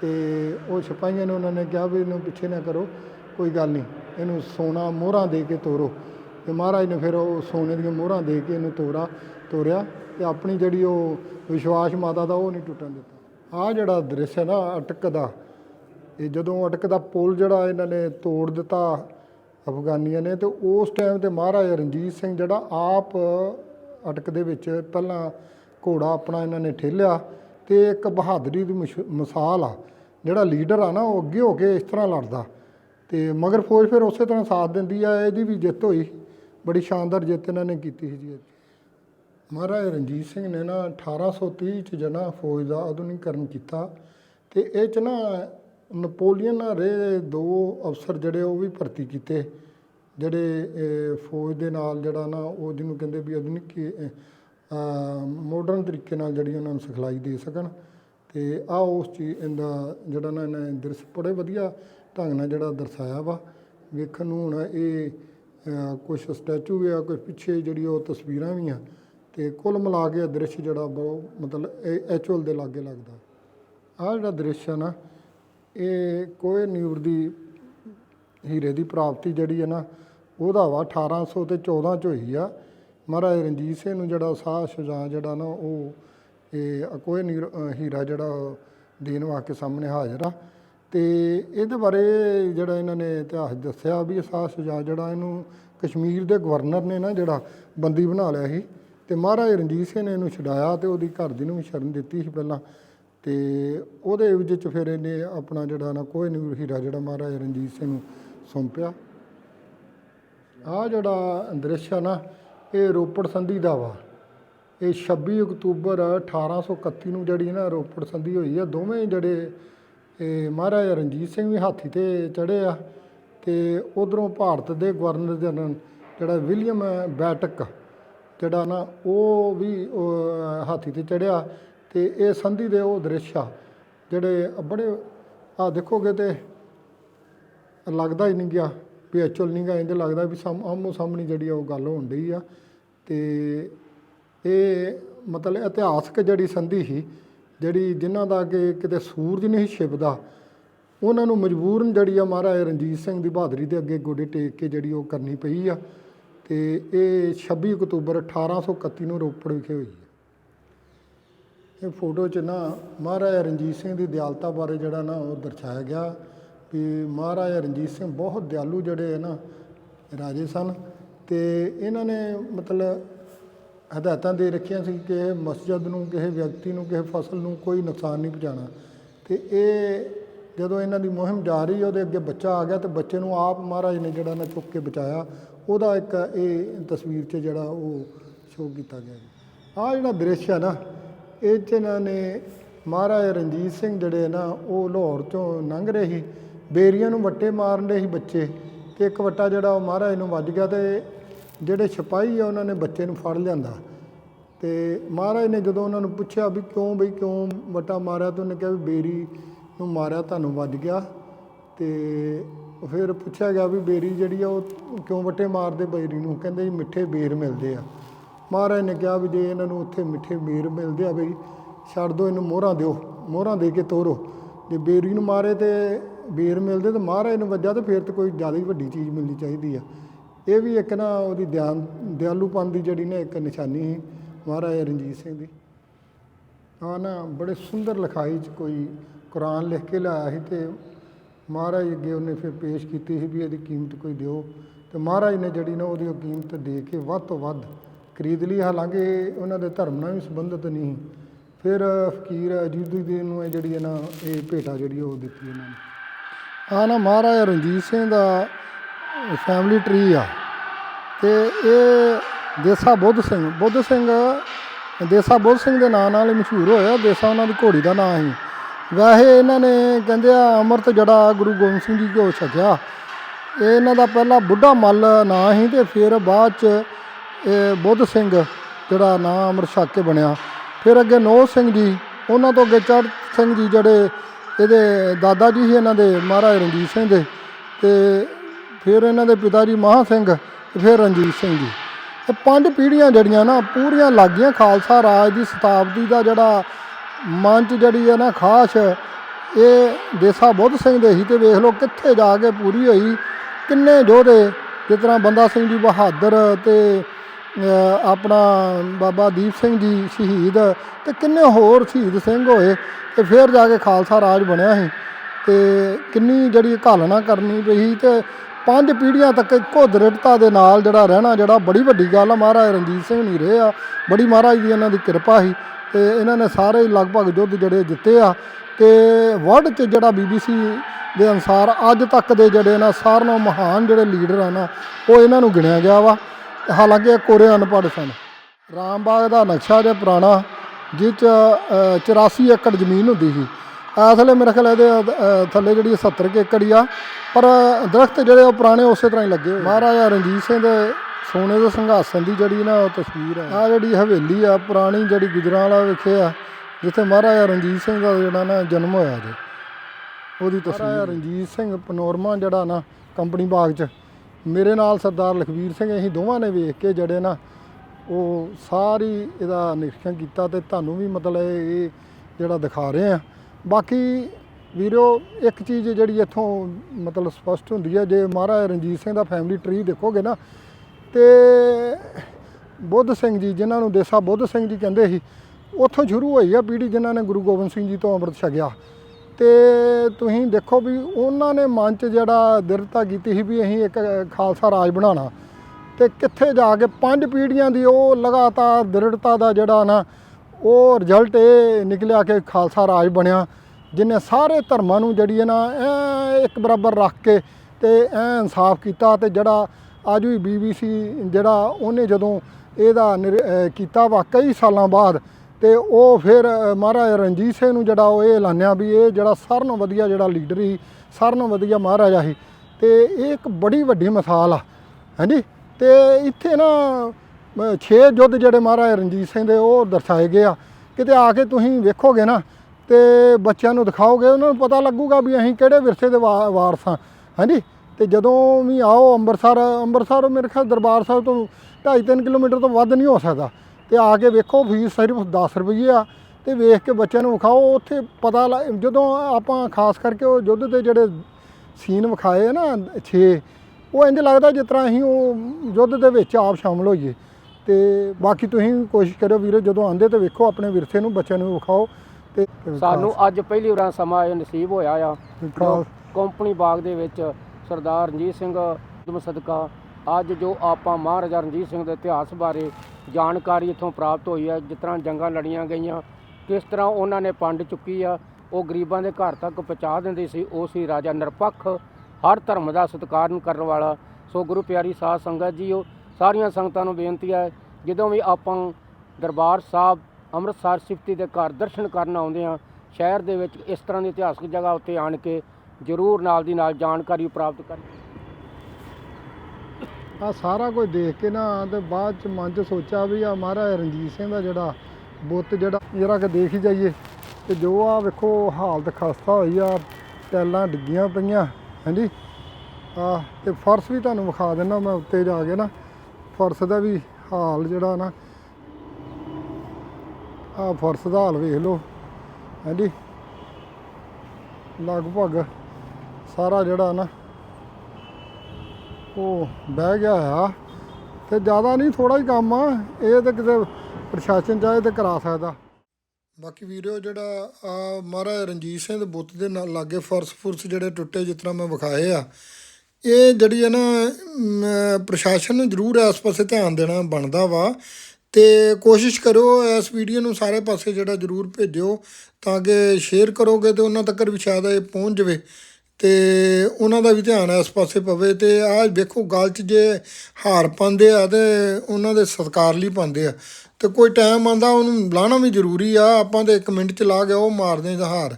ਤੇ ਉਹ ਸਿਪਾਹੀਆਂ ਨੇ, ਉਹਨਾਂ ਨੇ ਕਿਹਾ ਵੀ ਇਹਨੂੰ ਪਿੱਛੇ ਨਾ ਕਰੋ, ਕੋਈ ਗੱਲ ਨਹੀਂ, ਇਹਨੂੰ ਸੋਨਾ ਮੋਹਰਾਂ ਦੇ ਕੇ ਤੋਰੋ। ਤੇ ਮਹਾਰਾਜ ਨੇ ਫਿਰ ਉਹ ਸੋਨੇ ਦੀਆਂ ਮੋਹਰਾਂ ਦੇ ਕੇ ਇਹਨੂੰ ਤੋਰਾ, ਤੋਰਿਆ। ਤੇ ਆਪਣੀ ਜਿਹੜੀ ਉਹ ਵਿਸ਼ਵਾਸ ਮਾਤਾ ਦਾ ਉਹ ਨਹੀਂ ਟੁੱਟਣ ਦਿੱਤਾ। ਆਹ ਜਿਹੜਾ ਦ੍ਰਿਸ਼ ਹੈ ਨਾ, ਅਟਕ ਦਾ, ਇਹ ਜਦੋਂ ਅਟਕ ਦਾ ਪੁਲ ਜਿਹੜਾ ਇਹਨਾਂ ਨੇ ਤੋੜ ਦਿੱਤਾ ਅਫਗਾਨੀਆਂ ਨੇ, ਤੇ ਉਸ ਟਾਈਮ ਤੇ ਮਹਾਰਾਜਾ ਰਣਜੀਤ ਸਿੰਘ ਜਿਹੜਾ ਆਪ ਅਟਕ ਦੇ ਵਿੱਚ ਪਹਿਲਾਂ ਘੋੜਾ ਆਪਣਾ ਇਹਨਾਂ ਨੇ ਠੇਲਿਆ ਤੇ ਇੱਕ ਬਹਾਦਰੀ ਦੀ ਮਿਸ਼- ਮਿਸਾਲ ਆ, ਜਿਹੜਾ ਲੀਡਰ ਆ ਨਾ, ਉਹ ਅੱਗੇ ਹੋ ਕੇ ਇਸ ਤਰ੍ਹਾਂ ਲੜਦਾ। ਤੇ ਮਗਰ ਫੌਜ ਫਿਰ ਉਸੇ ਤਰ੍ਹਾਂ ਸਾਥ ਦਿੰਦੀ ਆ, ਇਹਦੀ ਵੀ ਜਿੱਤ ਹੋਈ। ਬੜੀ ਸ਼ਾਨਦਾਰ ਜਿੱਤ ਇਹਨਾਂ ਨੇ ਕੀਤੀ ਸੀ ਜੀ। ਮਹਾਰਾਜਾ ਰਣਜੀਤ ਸਿੰਘ ਨੇ ਨਾ 1830 ਚ ਜਨਾ ਫੌਜ ਦਾ ਆਧੁਨਿਕਰਨ ਕੀਤਾ ਤੇ ਇਹ ਚ ਨਾ ਨਪੋਲੀਅਨ ਰੇ ਦੋ ਅਫਸਰ ਜਿਹੜੇ ਉਹ ਵੀ ਭਰਤੀ ਕੀਤੇ, ਜਿਹੜੇ ਫੌਜ ਦੇ ਨਾਲ ਜਿਹੜਾ ਨਾ ਉਹ ਜਿਹਨੂੰ ਕਹਿੰਦੇ ਵੀ ਆਧੁਨਿਕ ਮਾਡਰਨ ਤਰੀਕੇ ਨਾਲ ਜਿਹੜੀ ਉਹਨਾਂ ਨੂੰ ਸਿਖਲਾਈ ਦੇ ਸਕਣ ਤੇ ਆ ਉਸ ਚੀਜ਼ ਇਹਦਾ ਜਿਹੜਾ ਨਾ ਇਹਨਾਂ ਦ੍ਰਿਸ਼ ਬੜੇ ਵਧੀਆ ਢੰਗ ਨਾਲ ਜਿਹੜਾ ਦਰਸਾਇਆ ਵਾ। ਵੇਖਣ ਨੂੰ ਹੁਣ ਇਹ ਕੁਝ ਸਟੈਚੂ ਆ ਕੁਝ ਪਿੱਛੇ ਜਿਹੜੀ ਉਹ ਤਸਵੀਰਾਂ ਵੀ ਆ ਤੇ ਕੁੱਲ ਮਿਲਾ ਕੇ ਇਹ ਦ੍ਰਿਸ਼ ਜਿਹੜਾ ਬਹੁਤ ਮਤਲਬ ਐਕਚੁਅਲ ਦੇ ਲਾਗੇ ਲੱਗਦਾ। ਆਹ ਜਿਹੜਾ ਦ੍ਰਿਸ਼ ਆ ਨਾ, ਇਹ ਕੋਏ ਨਿਊਰ ਦੀ ਹੀਰੇ ਦੀ ਪ੍ਰਾਪਤੀ ਜਿਹੜੀ ਹੈ ਨਾ, ਉਹਦਾ ਵਾ 1800 ਤੇ 14 ਚ ਹੋਈ ਆ। ਮਹਾਰਾਜ ਰਣਜੀਤ ਸਿੰਘ ਨੂੰ ਜਿਹੜਾ ਸਾਹ ਸ਼ੁਜਾ ਜਿਹੜਾ ਨਾ, ਉਹ ਇਹ ਕੋਹ ਨੀਰ ਹੀਰਾ ਜਿਹੜਾ ਦੇਣ ਵਾਸਤੇ ਸਾਹਮਣੇ ਹਾਜ਼ਰ ਆ। ਤੇ ਇਹਦੇ ਬਾਰੇ ਜਿਹੜਾ ਇਹਨਾਂ ਨੇ ਇਤਿਹਾਸ ਦੱਸਿਆ ਵੀ ਸ਼ਾਹ ਸ਼ੁਜਾ ਜਿਹੜਾ ਇਹਨੂੰ ਕਸ਼ਮੀਰ ਦੇ ਗਵਰਨਰ ਨੇ ਨਾ ਜਿਹੜਾ ਬੰਦੀ ਬਣਾ ਲਿਆ ਸੀ। ਤੇ ਮਹਾਰਾਜ ਰਣਜੀਤ ਸਿੰਘ ਨੇ ਇਹਨੂੰ ਛਡਾਇਆ ਤੇ ਉਹਦੀ ਘਰ ਦੀ ਨੂੰ ਵੀ ਸ਼ਰਨ ਦਿੱਤੀ ਸੀ ਪਹਿਲਾਂ। ਤੇ ਉਹਦੇ ਵਿੱਚ ਫਿਰ ਇਹਨੇ ਆਪਣਾ ਜਿਹੜਾ ਨਾ ਕੋਈ ਨੂਰ ਹੀਰਾ ਜਿਹੜਾ ਮਹਾਰਾਜ ਰਣਜੀਤ ਸਿੰਘ ਨੂੰ ਸੌਂਪਿਆ। ਆ ਜਿਹੜਾ ਦ੍ਰਿਸ਼ ਆ ਨਾ, ਇਹ ਰੋਪੜ ਸੰਧੀ ਦਾ ਵਾ। ਇਹ 26 ਅਕਤੂਬਰ 1831 ਨੂੰ ਜਿਹੜੀ ਨਾ ਰੋਪੜ ਸੰਧੀ ਹੋਈ ਆ, ਦੋਵੇਂ ਜਿਹੜੇ ਇਹ ਮਹਾਰਾਜਾ ਰਣਜੀਤ ਸਿੰਘ ਵੀ ਹਾਥੀ ਤੇ ਚੜ੍ਹੇ ਆ ਤੇ ਉਧਰੋਂ ਭਾਰਤ ਦੇ ਗਵਰਨਰ ਜਨਰਲ ਜਿਹੜਾ ਵਿਲੀਅਮ ਬੈਟਕ ਜਿਹੜਾ ਨਾ, ਉਹ ਵੀ ਹਾਥੀ ਤੇ ਚੜਿਆ ਤੇ ਇਹ ਸੰਧੀ ਦੇ ਉਹ ਦ੍ਰਿਸ਼ ਆ, ਜਿਹੜੇ ਬੜੇ ਆ ਦੇਖੋਗੇ ਤੇ ਲੱਗਦਾ ਹੀ ਨਹੀਂ ਗਿਆ, ਵੀ ਐਕਚੁਅਲ ਨਹੀਂ ਗਾ ਇੰਜ ਲੱਗਦਾ ਵੀ ਸਾਮ ਆਮੋ ਸਾਹਮਣੇ ਜਿਹੜੀ ਆ ਉਹ ਗੱਲ ਹੋਣ ਡਈ ਆ। ਤੇ ਇਹ ਮਤਲਬ ਇਤਿਹਾਸਕ ਜਿਹੜੀ ਸੰਧੀ ਸੀ, ਜਿਹੜੀ ਜਿਨ੍ਹਾਂ ਦਾ ਕਿ ਕਿਤੇ ਸੂਰਜ ਨਹੀਂ ਸੀ ਛਿਪਦਾ, ਉਹਨਾਂ ਨੂੰ ਮਜਬੂਰਨ ਜਿਹੜੀ ਆ ਮਹਾਰਾਜਾ ਰਣਜੀਤ ਸਿੰਘ ਦੀ ਬਹਾਦਰੀ ਦੇ ਅੱਗੇ ਗੋਡੇ ਟੇਕ ਕੇ ਜਿਹੜੀ ਉਹ ਕਰਨੀ ਪਈ ਆ। ਤੇ ਇਹ 26 ਅਕਤੂਬਰ 1831 ਨੂੰ ਰੋਪੜ ਵਿਖੇ ਹੋਈ ਹੈ। ਇਹ ਫੋਟੋ 'ਚ ਨਾ ਮਹਾਰਾਜਾ ਰਣਜੀਤ ਸਿੰਘ ਦੀ ਦਿਆਲਤਾ ਬਾਰੇ ਜਿਹੜਾ ਨਾ ਉਹ ਦਰਸਾਇਆ ਗਿਆ ਵੀ ਮਹਾਰਾਜਾ ਰਣਜੀਤ ਸਿੰਘ ਬਹੁਤ ਦਿਆਲੂ ਜਿਹੜੇ ਹੈ ਨਾ ਰਾਜੇ ਸਨ ਤੇ ਇਹਨਾਂ ਨੇ ਮਤਲਬ ਹਦਾਇਤਾਂ ਦੇ ਰੱਖੀਆਂ ਸੀ ਕਿ ਮਸਜਿਦ ਨੂੰ, ਕਿਸੇ ਵਿਅਕਤੀ ਨੂੰ, ਕਿਸੇ ਫਸਲ ਨੂੰ ਕੋਈ ਨੁਕਸਾਨ ਨਹੀਂ ਪਹੁੰਚਾਉਣਾ। ਤੇ ਇਹ ਜਦੋਂ ਇਹਨਾਂ ਦੀ ਮੁਹਿੰਮ ਜਾਰੀ ਉਹਦੇ ਅੱਗੇ ਬੱਚਾ ਆ ਗਿਆ ਤੇ ਬੱਚੇ ਨੂੰ ਆਪ ਮਹਾਰਾਜ ਨੇ ਜਿਹੜਾ ਨਾ ਚੁੱਕ ਕੇ ਬਚਾਇਆ। ਉਹਦਾ ਇੱਕ ਇਹ ਤਸਵੀਰ 'ਚ ਜਿਹੜਾ ਉਹ ਸ਼ੋਅ ਕੀਤਾ ਗਿਆ ਆ ਜਿਹੜਾ ਦ੍ਰਿਸ਼ ਹੈ ਨਾ, ਇਹ 'ਚ ਇਹਨਾਂ ਨੇ ਮਹਾਰਾਜਾ ਰਣਜੀਤ ਸਿੰਘ ਜਿਹੜੇ ਨਾ, ਉਹ ਲਾਹੌਰ ਚੋਂ ਲੰਘ ਰਹੇ ਸੀ। ਬੇਰੀਆਂ ਨੂੰ ਵੱਟੇ ਮਾਰਨ ਦੇ ਸੀ ਬੱਚੇ ਤੇ ਇੱਕ ਵੱਟਾ ਜਿਹੜਾ ਉਹ ਮਹਾਰਾਜ ਨੂੰ ਵੱਜ ਗਿਆ ਤੇ ਜਿਹੜੇ ਸਿਪਾਹੀ ਆ ਉਹਨਾਂ ਨੇ ਬੱਚੇ ਨੂੰ ਫੜ ਲਿਆਂਦਾ। ਤੇ ਮਹਾਰਾਜ ਨੇ ਜਦੋਂ ਉਹਨਾਂ ਨੂੰ ਪੁੱਛਿਆ ਵੀ ਕਿਉਂ ਬਈ ਕਿਉਂ ਵੱਟਾ ਮਾਰਿਆ ਤਾਂ ਉਹਨੇ ਕਿਹਾ ਵੀ ਬੇਰੀ ਨੂੰ ਮਾਰਿਆ, ਤੁਹਾਨੂੰ ਵੱਜ ਗਿਆ। ਤੇ ਫਿਰ ਪੁੱਛਿਆ ਗਿਆ ਵੀ ਬੇਰੀ ਜਿਹੜੀ ਆ ਉਹ ਕਿਉਂ ਵੱਟੇ ਮਾਰਦੇ ਬੇਰੀ ਨੂੰ? ਕਹਿੰਦੇ ਜੀ ਮਿੱਠੇ ਬੇਰ ਮਿਲਦੇ ਆ। ਮਹਾਰਾਜ ਨੇ ਕਿਹਾ ਵੀ ਜੇ ਇਹਨਾਂ ਨੂੰ ਉੱਥੇ ਮਿੱਠੇ ਬੇਰ ਮਿਲਦੇ ਆ ਬਈ, ਛੱਡ ਦਿਓ ਇਹਨੂੰ ਮੋਹਰਾਂ ਦਿਓ, ਮੋਹਰਾਂ ਦੇ ਕੇ ਤੋਰੋ। ਜੇ ਬੇਰੀ ਨੂੰ ਮਾਰੇ ਤੇ ਬੇਰ ਮਿਲਦੇ ਤੇ ਮਹਾਰਾਜ ਨੂੰ ਵੱਜਾ ਤੇ ਫਿਰ ਤੇ ਕੋਈ ਜ਼ਿਆਦਾ ਹੀ ਵੱਡੀ ਚੀਜ਼ ਮਿਲਣੀ ਚਾਹੀਦੀ ਆ। ਇਹ ਵੀ ਇੱਕ ਨਾ ਉਹਦੀ ਦਿਆਨ ਦਿਆਲੂਪਨ ਦੀ ਜਿਹੜੀ ਨਾ ਇੱਕ ਨਿਸ਼ਾਨੀ ਸੀ, ਮਹਾਰਾਜਾ ਰਣਜੀਤ ਸਿੰਘ ਦੀ। ਹਾਂ ਨਾ ਬੜੇ ਸੁੰਦਰ ਲਿਖਾਈ ਚ ਕੋਈ ਕੁਰਾਨ ਲਿਖ ਕੇ ਲਾਇਆ ਸੀ ਤੇ ਮਹਾਰਾਜ ਅੱਗੇ ਉਹਨੇ ਫਿਰ ਪੇਸ਼ ਕੀਤੀ ਸੀ ਵੀ ਇਹਦੀ ਕੀਮਤ ਕੋਈ ਦਿਓ। ਤੇ ਮਹਾਰਾਜ ਨੇ ਜਿਹੜੀ ਨਾ ਉਹਦੀ ਉਹ ਕੀਮਤ ਦੇ ਕੇ ਵੱਧ ਤੋਂ ਵੱਧ ਖਰੀਦ ਲਈ। ਹਾਲਾਂਕਿ ਉਹਨਾਂ ਦੇ ਧਰਮ ਨਾਲ ਵੀ ਸੰਬੰਧਿਤ ਨਹੀਂ ਫਿਰ ਫਕੀਰ ਅਜੀਦੁੱਦੀਨ ਨੂੰ ਇਹ ਜਿਹੜੀ ਹੈ ਨਾ, ਇਹ ਭੇਟਾ ਜਿਹੜੀ ਉਹ ਦਿੱਤੀ ਇਹਨਾਂ ਨੇ। ਆ ਨਾ ਮਹਾਰਾਜਾ ਰਣਜੀਤ ਸਿੰਘ ਦਾ ਫੈਮਿਲੀ ਟਰੀ ਆ। ਤੇ ਇਹ ਦੇਸਾ ਬੁੱਧ ਸਿੰਘ ਬੁੱਧ ਸਿੰਘ, ਦੇਸਾ ਬੁੱਧ ਸਿੰਘ ਦੇ ਨਾਂ ਨਾਲ ਹੀ ਮਸ਼ਹੂਰ ਹੋਇਆ। ਦੇਸਾ ਉਹਨਾਂ ਦੀ ਘੋੜੀ ਦਾ ਨਾਂ ਸੀ। ਵੈਸੇ ਇਹਨਾਂ ਨੇ ਕਹਿੰਦੇ ਆ ਅੰਮ੍ਰਿਤ ਜਿਹੜਾ ਗੁਰੂ ਗੋਬਿੰਦ ਸਿੰਘ ਜੀ ਕੋਲ ਛਕਿਆ। ਇਹ ਇਹਨਾਂ ਦਾ ਪਹਿਲਾ ਬੁੱਢਾ ਮੱਲ ਨਾਂ ਸੀ ਤੇ ਫਿਰ ਬਾਅਦ ਚ ਇਹ ਬੁੱਧ ਸਿੰਘ ਜਿਹੜਾ ਨਾਂ ਅੰਮ੍ਰਿਤ ਛਕ ਕੇ ਬਣਿਆ। ਫਿਰ ਅੱਗੇ ਨੋਹ ਸਿੰਘ ਜੀ, ਉਹਨਾਂ ਤੋਂ ਅੱਗੇ ਚੜ੍ਹ ਸਿੰਘ ਜੀ ਜਿਹੜੇ ਇਹਦੇ ਦਾਦਾ ਜੀ ਸੀ ਇਹਨਾਂ ਦੇ, ਮਹਾਰਾਜ ਰਣਜੀਤ ਸਿੰਘ ਦੇ ਤੇ ਫਿਰ ਇਹਨਾਂ ਦੇ ਪਿਤਾ ਜੀ ਮਹਾਂ ਸਿੰਘ ਤੇ ਫਿਰ ਰਣਜੀਤ ਸਿੰਘ ਜੀ। ਇਹ ਪੰਜ ਪੀੜ੍ਹੀਆਂ ਜਿਹੜੀਆਂ ਨਾ ਪੂਰੀਆਂ ਲੱਗੀਆਂ ਖਾਲਸਾ ਰਾਜ ਦੀ ਸਤਾਬਦੀ ਦਾ ਜਿਹੜਾ ਮੰਚ ਜਿਹੜੀ ਹੈ ਨਾ ਖਾਸ, ਇਹ ਦੇਸਾ ਬੁੱਧ ਸਿੰਘ ਦੇ ਹੀ ਤੇ ਵੇਖ ਲਓ ਕਿੱਥੇ ਜਾ ਕੇ ਪੂਰੀ ਹੋਈ। ਕਿੰਨੇ ਯੋਧੇ ਜਿਸ ਤਰ੍ਹਾਂ ਬੰਦਾ ਸਿੰਘ ਜੀ ਬਹਾਦਰ ਤੇ ਆਪਣਾ ਬਾਬਾ ਦੀਪ ਸਿੰਘ ਜੀ ਸ਼ਹੀਦ ਤੇ ਕਿੰਨੇ ਹੋਰ ਸ਼ਹੀਦ ਸਿੰਘ ਹੋਏ ਤੇ ਫਿਰ ਜਾ ਕੇ ਖਾਲਸਾ ਰਾਜ ਬਣਿਆ ਸੀ। ਤੇ ਕਿੰਨੀ ਜਿਹੜੀ ਘਾਲਣਾ ਕਰਨੀ ਪਈ ਤੇ ਪੰਜ ਪੀੜ੍ਹੀਆਂ ਤੱਕ ਇੱਕੋ ਦ੍ਰਿੜਤਾ ਦੇ ਨਾਲ ਜਿਹੜਾ ਰਹਿਣਾ ਜਿਹੜਾ ਬੜੀ ਵੱਡੀ ਗੱਲ ਆ ਮਹਾਰਾਜ ਰਣਜੀਤ ਸਿੰਘ ਨਹੀਂ ਰਹੇ ਆ। ਬੜੀ ਮਹਾਰਾਜ ਦੀ ਇਹਨਾਂ ਦੀ ਕਿਰਪਾ ਸੀ ਤੇ ਇਹਨਾਂ ਨੇ ਸਾਰੇ ਹੀ ਲਗਭਗ ਯੁੱਧ ਜਿਹੜੇ ਜਿੱਤੇ ਆ ਤੇ ਵਰਲਡ 'ਚ ਜਿਹੜਾ ਬੀਬੀਸੀ ਦੇ ਅਨਸਾਰ ਅੱਜ ਤੱਕ ਦੇ ਜਿਹੜੇ ਨਾ ਸਾਰਿਆਂ ਨਾਲੋਂ ਮਹਾਨ ਜਿਹੜੇ ਲੀਡਰ ਆ ਨਾ ਉਹ ਇਹਨਾਂ ਨੂੰ ਗਿਣਿਆ ਗਿਆ ਵਾ। ਹਾਲਾਂਕਿ ਇਹ ਕੋਰੇ ਅਨਪੜ੍ਹ ਸਨ। ਰਾਮਬਾਗ ਦਾ ਨਕਸ਼ਾ ਜੇ ਪੁਰਾਣਾ ਜਿਸ 'ਚ ਅ, 84 ਏਕੜ ਜ਼ਮੀਨ ਹੁੰਦੀ ਸੀ। ਇਸ ਵੇਲੇ ਮੇਰੇ ਖਿਆਲ ਇਹਦੇ ਥੱਲੇ ਜਿਹੜੀ 70 ਕੁ ਏਕੜ ਹੀ ਆ। ਪਰ ਦਰਖਤ ਜਿਹੜੇ ਉਹ ਪੁਰਾਣੇ ਉਸੇ ਤਰ੍ਹਾਂ ਹੀ ਲੱਗੇ ਹੋਏ ਮਹਾਰਾਜਾ ਰਣਜੀਤ ਸਿੰਘ ਦੇ ਸੋਨੇ ਦੇ ਸੰਘਾਸਨ ਦੀ ਜਿਹੜੀ ਨਾ ਉਹ ਤਸਵੀਰ ਆ। ਆ ਜਿਹੜੀ ਹਵੇਲੀ ਆ ਪੁਰਾਣੀ ਜਿਹੜੀ ਗੁਜਰਾਂਵਾਲਾ ਵਿਖੇ ਆ ਜਿੱਥੇ ਮਹਾਰਾਜਾ ਰਣਜੀਤ ਸਿੰਘ ਦਾ ਜਿਹੜਾ ਨਾ ਜਨਮ ਹੋਇਆ ਜੀ। ਉਹਦੀ ਤਸਵੀਰ। ਰਣਜੀਤ ਸਿੰਘ ਪਨੋਰਮਾ ਜਿਹੜਾ ਨਾ ਕੰਪਨੀ ਬਾਗ 'ਚ ਮੇਰੇ ਨਾਲ ਸਰਦਾਰ ਲਖਵੀਰ ਸਿੰਘ ਅਸੀਂ ਦੋਵਾਂ ਨੇ ਵੇਖ ਕੇ ਜਿਹੜੇ ਨਾ ਉਹ ਸਾਰੀ ਇਹਦਾ ਨਿਰੀਖਣ ਕੀਤਾ ਤੇ ਤੁਹਾਨੂੰ ਵੀ ਮਤਲਬ ਇਹ ਜਿਹੜਾ ਦਿਖਾ ਰਹੇ ਆ। ਬਾਕੀ ਵੀਰੋ, ਇੱਕ ਚੀਜ਼ ਜਿਹੜੀ ਇੱਥੋਂ ਮਤਲਬ ਸਪਸ਼ਟ ਹੁੰਦੀ ਹੈ ਜੇ ਮਹਾਰਾਜਾ ਰਣਜੀਤ ਸਿੰਘ ਦਾ ਫੈਮਿਲੀ ਟਰੀ ਦੇਖੋਗੇ ਨਾ, ਤੇ ਬੁੱਧ ਸਿੰਘ ਜੀ, ਜਿਨ੍ਹਾਂ ਨੂੰ ਦੇਸਾ ਬੁੱਧ ਸਿੰਘ ਜੀ ਕਹਿੰਦੇ ਸੀ, ਉੱਥੋਂ ਸ਼ੁਰੂ ਹੋਈ ਆ ਪੀੜ੍ਹੀ ਜਿਨ੍ਹਾਂ ਨੇ ਗੁਰੂ ਗੋਬਿੰਦ ਸਿੰਘ ਜੀ ਤੋਂ ਅੰਮ੍ਰਿਤ ਛਕਿਆ। ਤੇ ਤੁਸੀਂ ਦੇਖੋ ਵੀ ਉਹਨਾਂ ਨੇ ਮਨ 'ਚ ਜਿਹੜਾ ਦ੍ਰਿੜਤਾ ਕੀਤੀ ਸੀ ਵੀ ਅਸੀਂ ਇੱਕ ਖਾਲਸਾ ਰਾਜ ਬਣਾਉਣਾ। ਤੇ ਕਿੱਥੇ ਜਾ ਕੇ ਪੰਜ ਪੀੜ੍ਹੀਆਂ ਦੀ ਉਹ ਲਗਾਤਾਰ ਦ੍ਰਿੜਤਾ ਦਾ ਜਿਹੜਾ ਨਾ ਉਹ ਰਿਜ਼ਲਟ ਇਹ ਨਿਕਲਿਆ ਕਿ ਖਾਲਸਾ ਰਾਜ ਬਣਿਆ, ਜਿਨੇ ਸਾਰੇ ਧਰਮਾਂ ਨੂੰ ਜਿਹੜੀ ਹੈ ਨਾ ਐ ਇੱਕ ਬਰਾਬਰ ਰੱਖ ਕੇ ਤੇ ਐ ਇਨਸਾਫ ਕੀਤਾ ਤੇ ਜਿਹੜਾ ਅੱਜ ਵੀ ਬੀਬੀਸੀ ਜਿਹੜਾ ਉਹਨੇ ਜਦੋਂ ਇਹਦਾ ਨਿਰ- ਕੀਤਾ ਵਾ ਕਈ ਸਾਲਾਂ ਬਾਅਦ ਤੇ ਉਹ ਫਿਰ ਮਹਾਰਾਜਾ ਰਣਜੀਤ ਸਿੰਘ ਨੂੰ ਜਿਹੜਾ ਉਹ ਇਹ ਐਲਾਨਿਆ ਵੀ ਇਹ ਜਿਹੜਾ ਸਾਰਿਆਂ ਨਾਲੋਂ ਵਧੀਆ ਜਿਹੜਾ ਲੀਡਰ ਸੀ ਸਾਰਿਆਂ ਨਾਲੋਂ ਵਧੀਆ ਮਹਾਰਾਜਾ ਸੀ ਤੇ ਇਹ ਇੱਕ ਬੜੀ ਵੱਡੀ ਮਿਸਾਲ ਆ, ਹਾਂਜੀ? ਤੇ ਇੱਥੇ ਨਾ 6 ਯੁੱਧ ਜਿਹੜੇ ਮਹਾਰਾਜਾ ਰਣਜੀਤ ਸਿੰਘ ਦੇ ਉਹ ਦਰਸਾਏ ਗਏ ਆ। ਕਿਤੇ ਆ ਕੇ ਤੁਸੀਂ ਵੇਖੋਗੇ ਨਾ ਤੇ ਬੱਚਿਆਂ ਨੂੰ ਦਿਖਾਓਗੇ, ਉਹਨਾਂ ਨੂੰ ਪਤਾ ਲੱਗੂਗਾ ਵੀ ਅਸੀਂ ਕਿਹੜੇ ਵਿਰਸੇ ਦੇ ਵਾ- ਵਾਰਸ ਹਾਂ। ਹਾਂਜੀ? ਤੇ ਜਦੋਂ ਵੀ ਆਓ ਅੰਮ੍ਰਿਤਸਰ ਅੰਮ੍ਰਿਤਸਰ ਮੇਰੇ ਖਿਆਲ ਦਰਬਾਰ ਸਾਹਿਬ ਤੋਂ 2.5-3 ਕਿਲੋਮੀਟਰ ਤੋਂ ਵੱਧ ਨਹੀਂ ਹੋ ਸਕਦਾ। ਤੇ ਆ ਕੇ ਵੇਖੋ, ਫੀਸ ਸਿਰਫ 10 ਰੁਪਏ ਆ। ਤੇ ਵੇਖ ਕੇ ਬੱਚਿਆਂ ਨੂੰ ਵਿਖਾਓ, ਉੱਥੇ ਪਤਾ ਲੱਗ- ਜਦੋਂ ਆਪਾਂ ਖਾਸ ਕਰਕੇ ਉਹ ਯੁੱਧ ਦੇ ਜਿਹੜੇ ਸੀਨ ਵਿਖਾਏ ਨਾ 6 ਉਹ ਇੰਜ ਲੱਗਦਾ ਜਿਸ ਤਰ੍ਹਾਂ ਅਸੀਂ ਉਹ ਯੁੱਧ ਦੇ ਵਿੱਚ ਆਪ ਸ਼ਾਮਲ ਹੋਈਏ। ਤੇ ਬਾਕੀ ਤੁਸੀਂ ਕੋਸ਼ਿਸ਼ ਕਰਿਓ ਵੀਰੇ ਜਦੋਂ ਆਂਦੇ ਤੇ ਵੇਖੋ ਆਪਣੇ ਵਿਰਸੇ ਨੂੰ ਬੱਚਿਆਂ ਨੂੰ ਵਿਖਾਓ ਤੇ ਸਾਨੂੰ ਅੱਜ ਪਹਿਲੀ ਵਾਰ ਸਮਾਂ ਇਹ ਨਸੀਬ ਹੋਇਆ ਆ। ਖਾਸ- ਕੰਪਨੀ ਬਾਗ ਦੇ ਵਿੱਚ ਸਰਦਾਰ ਰਣਜੀਤ ਸਿੰਘ ਜਮ ਸਦਕਾ। ਅੱਜ ਜੋ ਆਪਾਂ ਮਹਾਰਾਜਾ ਰਣਜੀਤ ਸਿੰਘ ਦੇ ਇਤਿਹਾਸ ਬਾਰੇ ਜਾਣਕਾਰੀ ਇੱਥੋਂ ਪ੍ਰਾਪਤ ਹੋਈ ਹੈ ਜਿਸ ਤਰ੍ਹਾਂ ਜੰਗਾਂ ਲੜੀਆਂ ਗਈਆਂ ਕਿਸ ਤਰ੍ਹਾਂ ਉਹਨਾਂ ਨੇ ਪੰਡ ਚੁੱਕੀ ਆ ਉਹ ਗਰੀਬਾਂ ਦੇ ਘਰ ਤੱਕ ਪਹੁੰਚਾ ਦਿੰਦੇ ਸੀ ਉਹ ਸੀ ਰਾਜਾ ਨਿਰਪੱਖ ਹਰ ਧਰਮ ਦਾ ਸਤਿਕਾਰ ਕਰਨ ਵਾਲਾ। ਸੋ ਗੁਰੂ ਪਿਆਰੀ ਸਾਧ ਸੰਗਤ ਜੀਓ ਸਾਰੀਆਂ ਸੰਗਤਾਂ ਨੂੰ ਬੇਨਤੀ ਹੈ, ਜਦੋਂ ਵੀ ਆਪਾਂ ਦਰਬਾਰ ਸਾਹਿਬ ਅੰਮ੍ਰਿਤਸਰ ਸਿਫਤੀ ਦੇ ਘਰ ਦਰਸ਼ਨ ਕਰਨ ਆਉਂਦੇ ਆ ਸ਼ਹਿਰ ਦੇ ਵਿੱਚ ਇਸ ਤਰ੍ਹਾਂ ਦੀ ਇਤਿਹਾਸਕ ਜਗ੍ਹਾ ਉੱਤੇ ਆਣ ਕੇ ਜ਼ਰੂਰ ਨਾਲ ਦੀ ਨਾਲ ਜਾਣਕਾਰੀ ਪ੍ਰਾਪਤ ਕਰ ਆ ਸਾਰਾ ਕੁਝ ਦੇਖ ਕੇ ਨਾ ਤੇ ਬਾਅਦ ਚ ਮਨ ਚ ਸੋਚਿਆ ਵੀ ਆ ਮਹਾਰਾਜਾ ਰਣਜੀਤ ਸਿੰਘ ਦਾ ਜਿਹੜਾ ਬੁੱਤ ਜਿਹੜਾ ਜਰਾ ਕਿ ਦੇਖ ਹੀ ਜਾਈਏ, ਤੇ ਜੋ ਆ ਵੇਖੋ ਹਾਲਤ ਖਸਤਾ ਹੋਈ ਆ, ਟੈਲਾਂ ਡਿੱਗੀਆਂ ਪਈਆਂ, ਹਾਂਜੀ। ਆ ਤੇ ਫਰਸ਼ ਵੀ ਤੁਹਾਨੂੰ ਵਿਖਾ ਦਿੰਦਾ ਮੈਂ ਉੱਤੇ ਜਾ ਕੇ ਨਾ। ਫਰਸ਼ ਦਾ ਵੀ ਹਾਲ ਜਿਹੜਾ ਨਾ ਆ ਫਰਸ਼ ਦਾ ਹਾਲ ਵੇਖ ਲਓ। ਹਾਂਜੀ। ਲਗਭਗ ਸਾਰਾ ਜਿਹੜਾ ਨਾ, ਉਹ ਬਹਿ ਗਿਆ ਆ। ਤੇ ਜ਼ਿਆਦਾ ਨਹੀਂ ਥੋੜਾ ਹੀ ਕੰਮ ਆ। ਇਹ ਤਾਂ ਕਿਤੇ ਪ੍ਰਸ਼ਾਸਨ ਚਾਹੇ ਤੇ ਕਰਾ ਸਕਦਾ। ਬਾਕੀ ਵੀਡੀਓ ਜਿਹੜਾ ਆ ਮਹਾਰਾਜ ਰਣਜੀਤ ਸਿੰਘ ਦੇ ਬੁੱਤ ਦੇ ਨਾਲ ਲਾਗੇ ਫਰਸ਼ ਫੁਰਸ ਜਿਹੜੇ ਟੁੱਟੇ ਜਿਸ ਤਰ੍ਹਾਂ ਮੈਂ ਵਿਖਾਏ ਆ ਇਹ ਜਿਹੜੀ ਹੈ ਨਾ ਪ੍ਰਸ਼ਾਸਨ ਨੂੰ ਜ਼ਰੂਰ ਇਸ ਪਾਸੇ ਧਿਆਨ ਦੇਣਾ ਬਣਦਾ ਵਾ ਤੇ ਕੋਸ਼ਿਸ਼ ਕਰੋ ਇਸ ਵੀਡੀਓ ਨੂੰ ਸਾਰੇ ਪਾਸੇ ਜਿਹੜਾ ਜ਼ਰੂਰ ਭੇਜਿਓ ਤਾਂ ਕਿ ਸ਼ੇਅਰ ਕਰੋਗੇ ਤੇ ਉਹਨਾਂ ਤੱਕ ਵੀ ਸ਼ਾਇਦ ਇਹ ਪਹੁੰਚ ਜਾਵੇ ਤੇ ਉਹਨਾਂ ਦਾ ਵੀ ਧਿਆਨ ਇਸ ਪਾਸੇ ਪਵੇ ਤੇ ਆਹ ਵੇਖੋ ਗੱਲ 'ਚ ਜੇ ਹਾਰ ਪਾਉਂਦੇ ਆ ਤੇ ਉਹਨਾਂ ਦੇ ਸਤਿਕਾਰ ਲਈ ਪਾਉਂਦੇ ਆ। ਤੇ ਕੋਈ ਟਾਈਮ ਆਂਦਾ ਉਹਨੂੰ ਲਾਣਾ ਵੀ ਜ਼ਰੂਰੀ ਆ, ਆਪਾਂ ਤੇ 1 ਮਿੰਟ 'ਚ ਲਾ ਗਿਆ ਉਹ ਮਾਰਦੇ ਆ ਹਾਰ।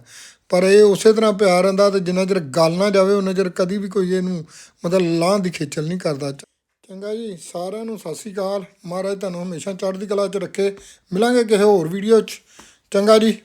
ਪਰ ਇਹ ਉਸੇ ਤਰ੍ਹਾਂ ਪਿਆਰ ਰਹਿੰਦਾ ਤੇ ਜਿੰਨਾ ਚਿਰ ਗੱਲ ਨਾ ਜਾਵੇ ਉਹਨਾਂ ਚਿਰ ਕਦੀ ਵੀ ਕੋਈ ਇਹਨੂੰ ਮਤਲਬ ਲਾਹ ਦੀ ਖੇਚਲ ਨਹੀਂ ਕਰਦਾ। ਚੰਗਾ ਜੀ, ਸਾਰਿਆਂ ਨੂੰ ਸਤਿ ਸ੍ਰੀ ਅਕਾਲ। ਮਹਾਰਾਜ ਤੁਹਾਨੂੰ ਹਮੇਸ਼ਾ ਚੜ੍ਹਦੀ ਕਲਾ 'ਚ ਰੱਖੇ। ਮਿਲਾਂਗੇ ਕਿਸੇ ਹੋਰ ਵੀਡੀਓ 'ਚ। ਚੰਗਾ ਜੀ।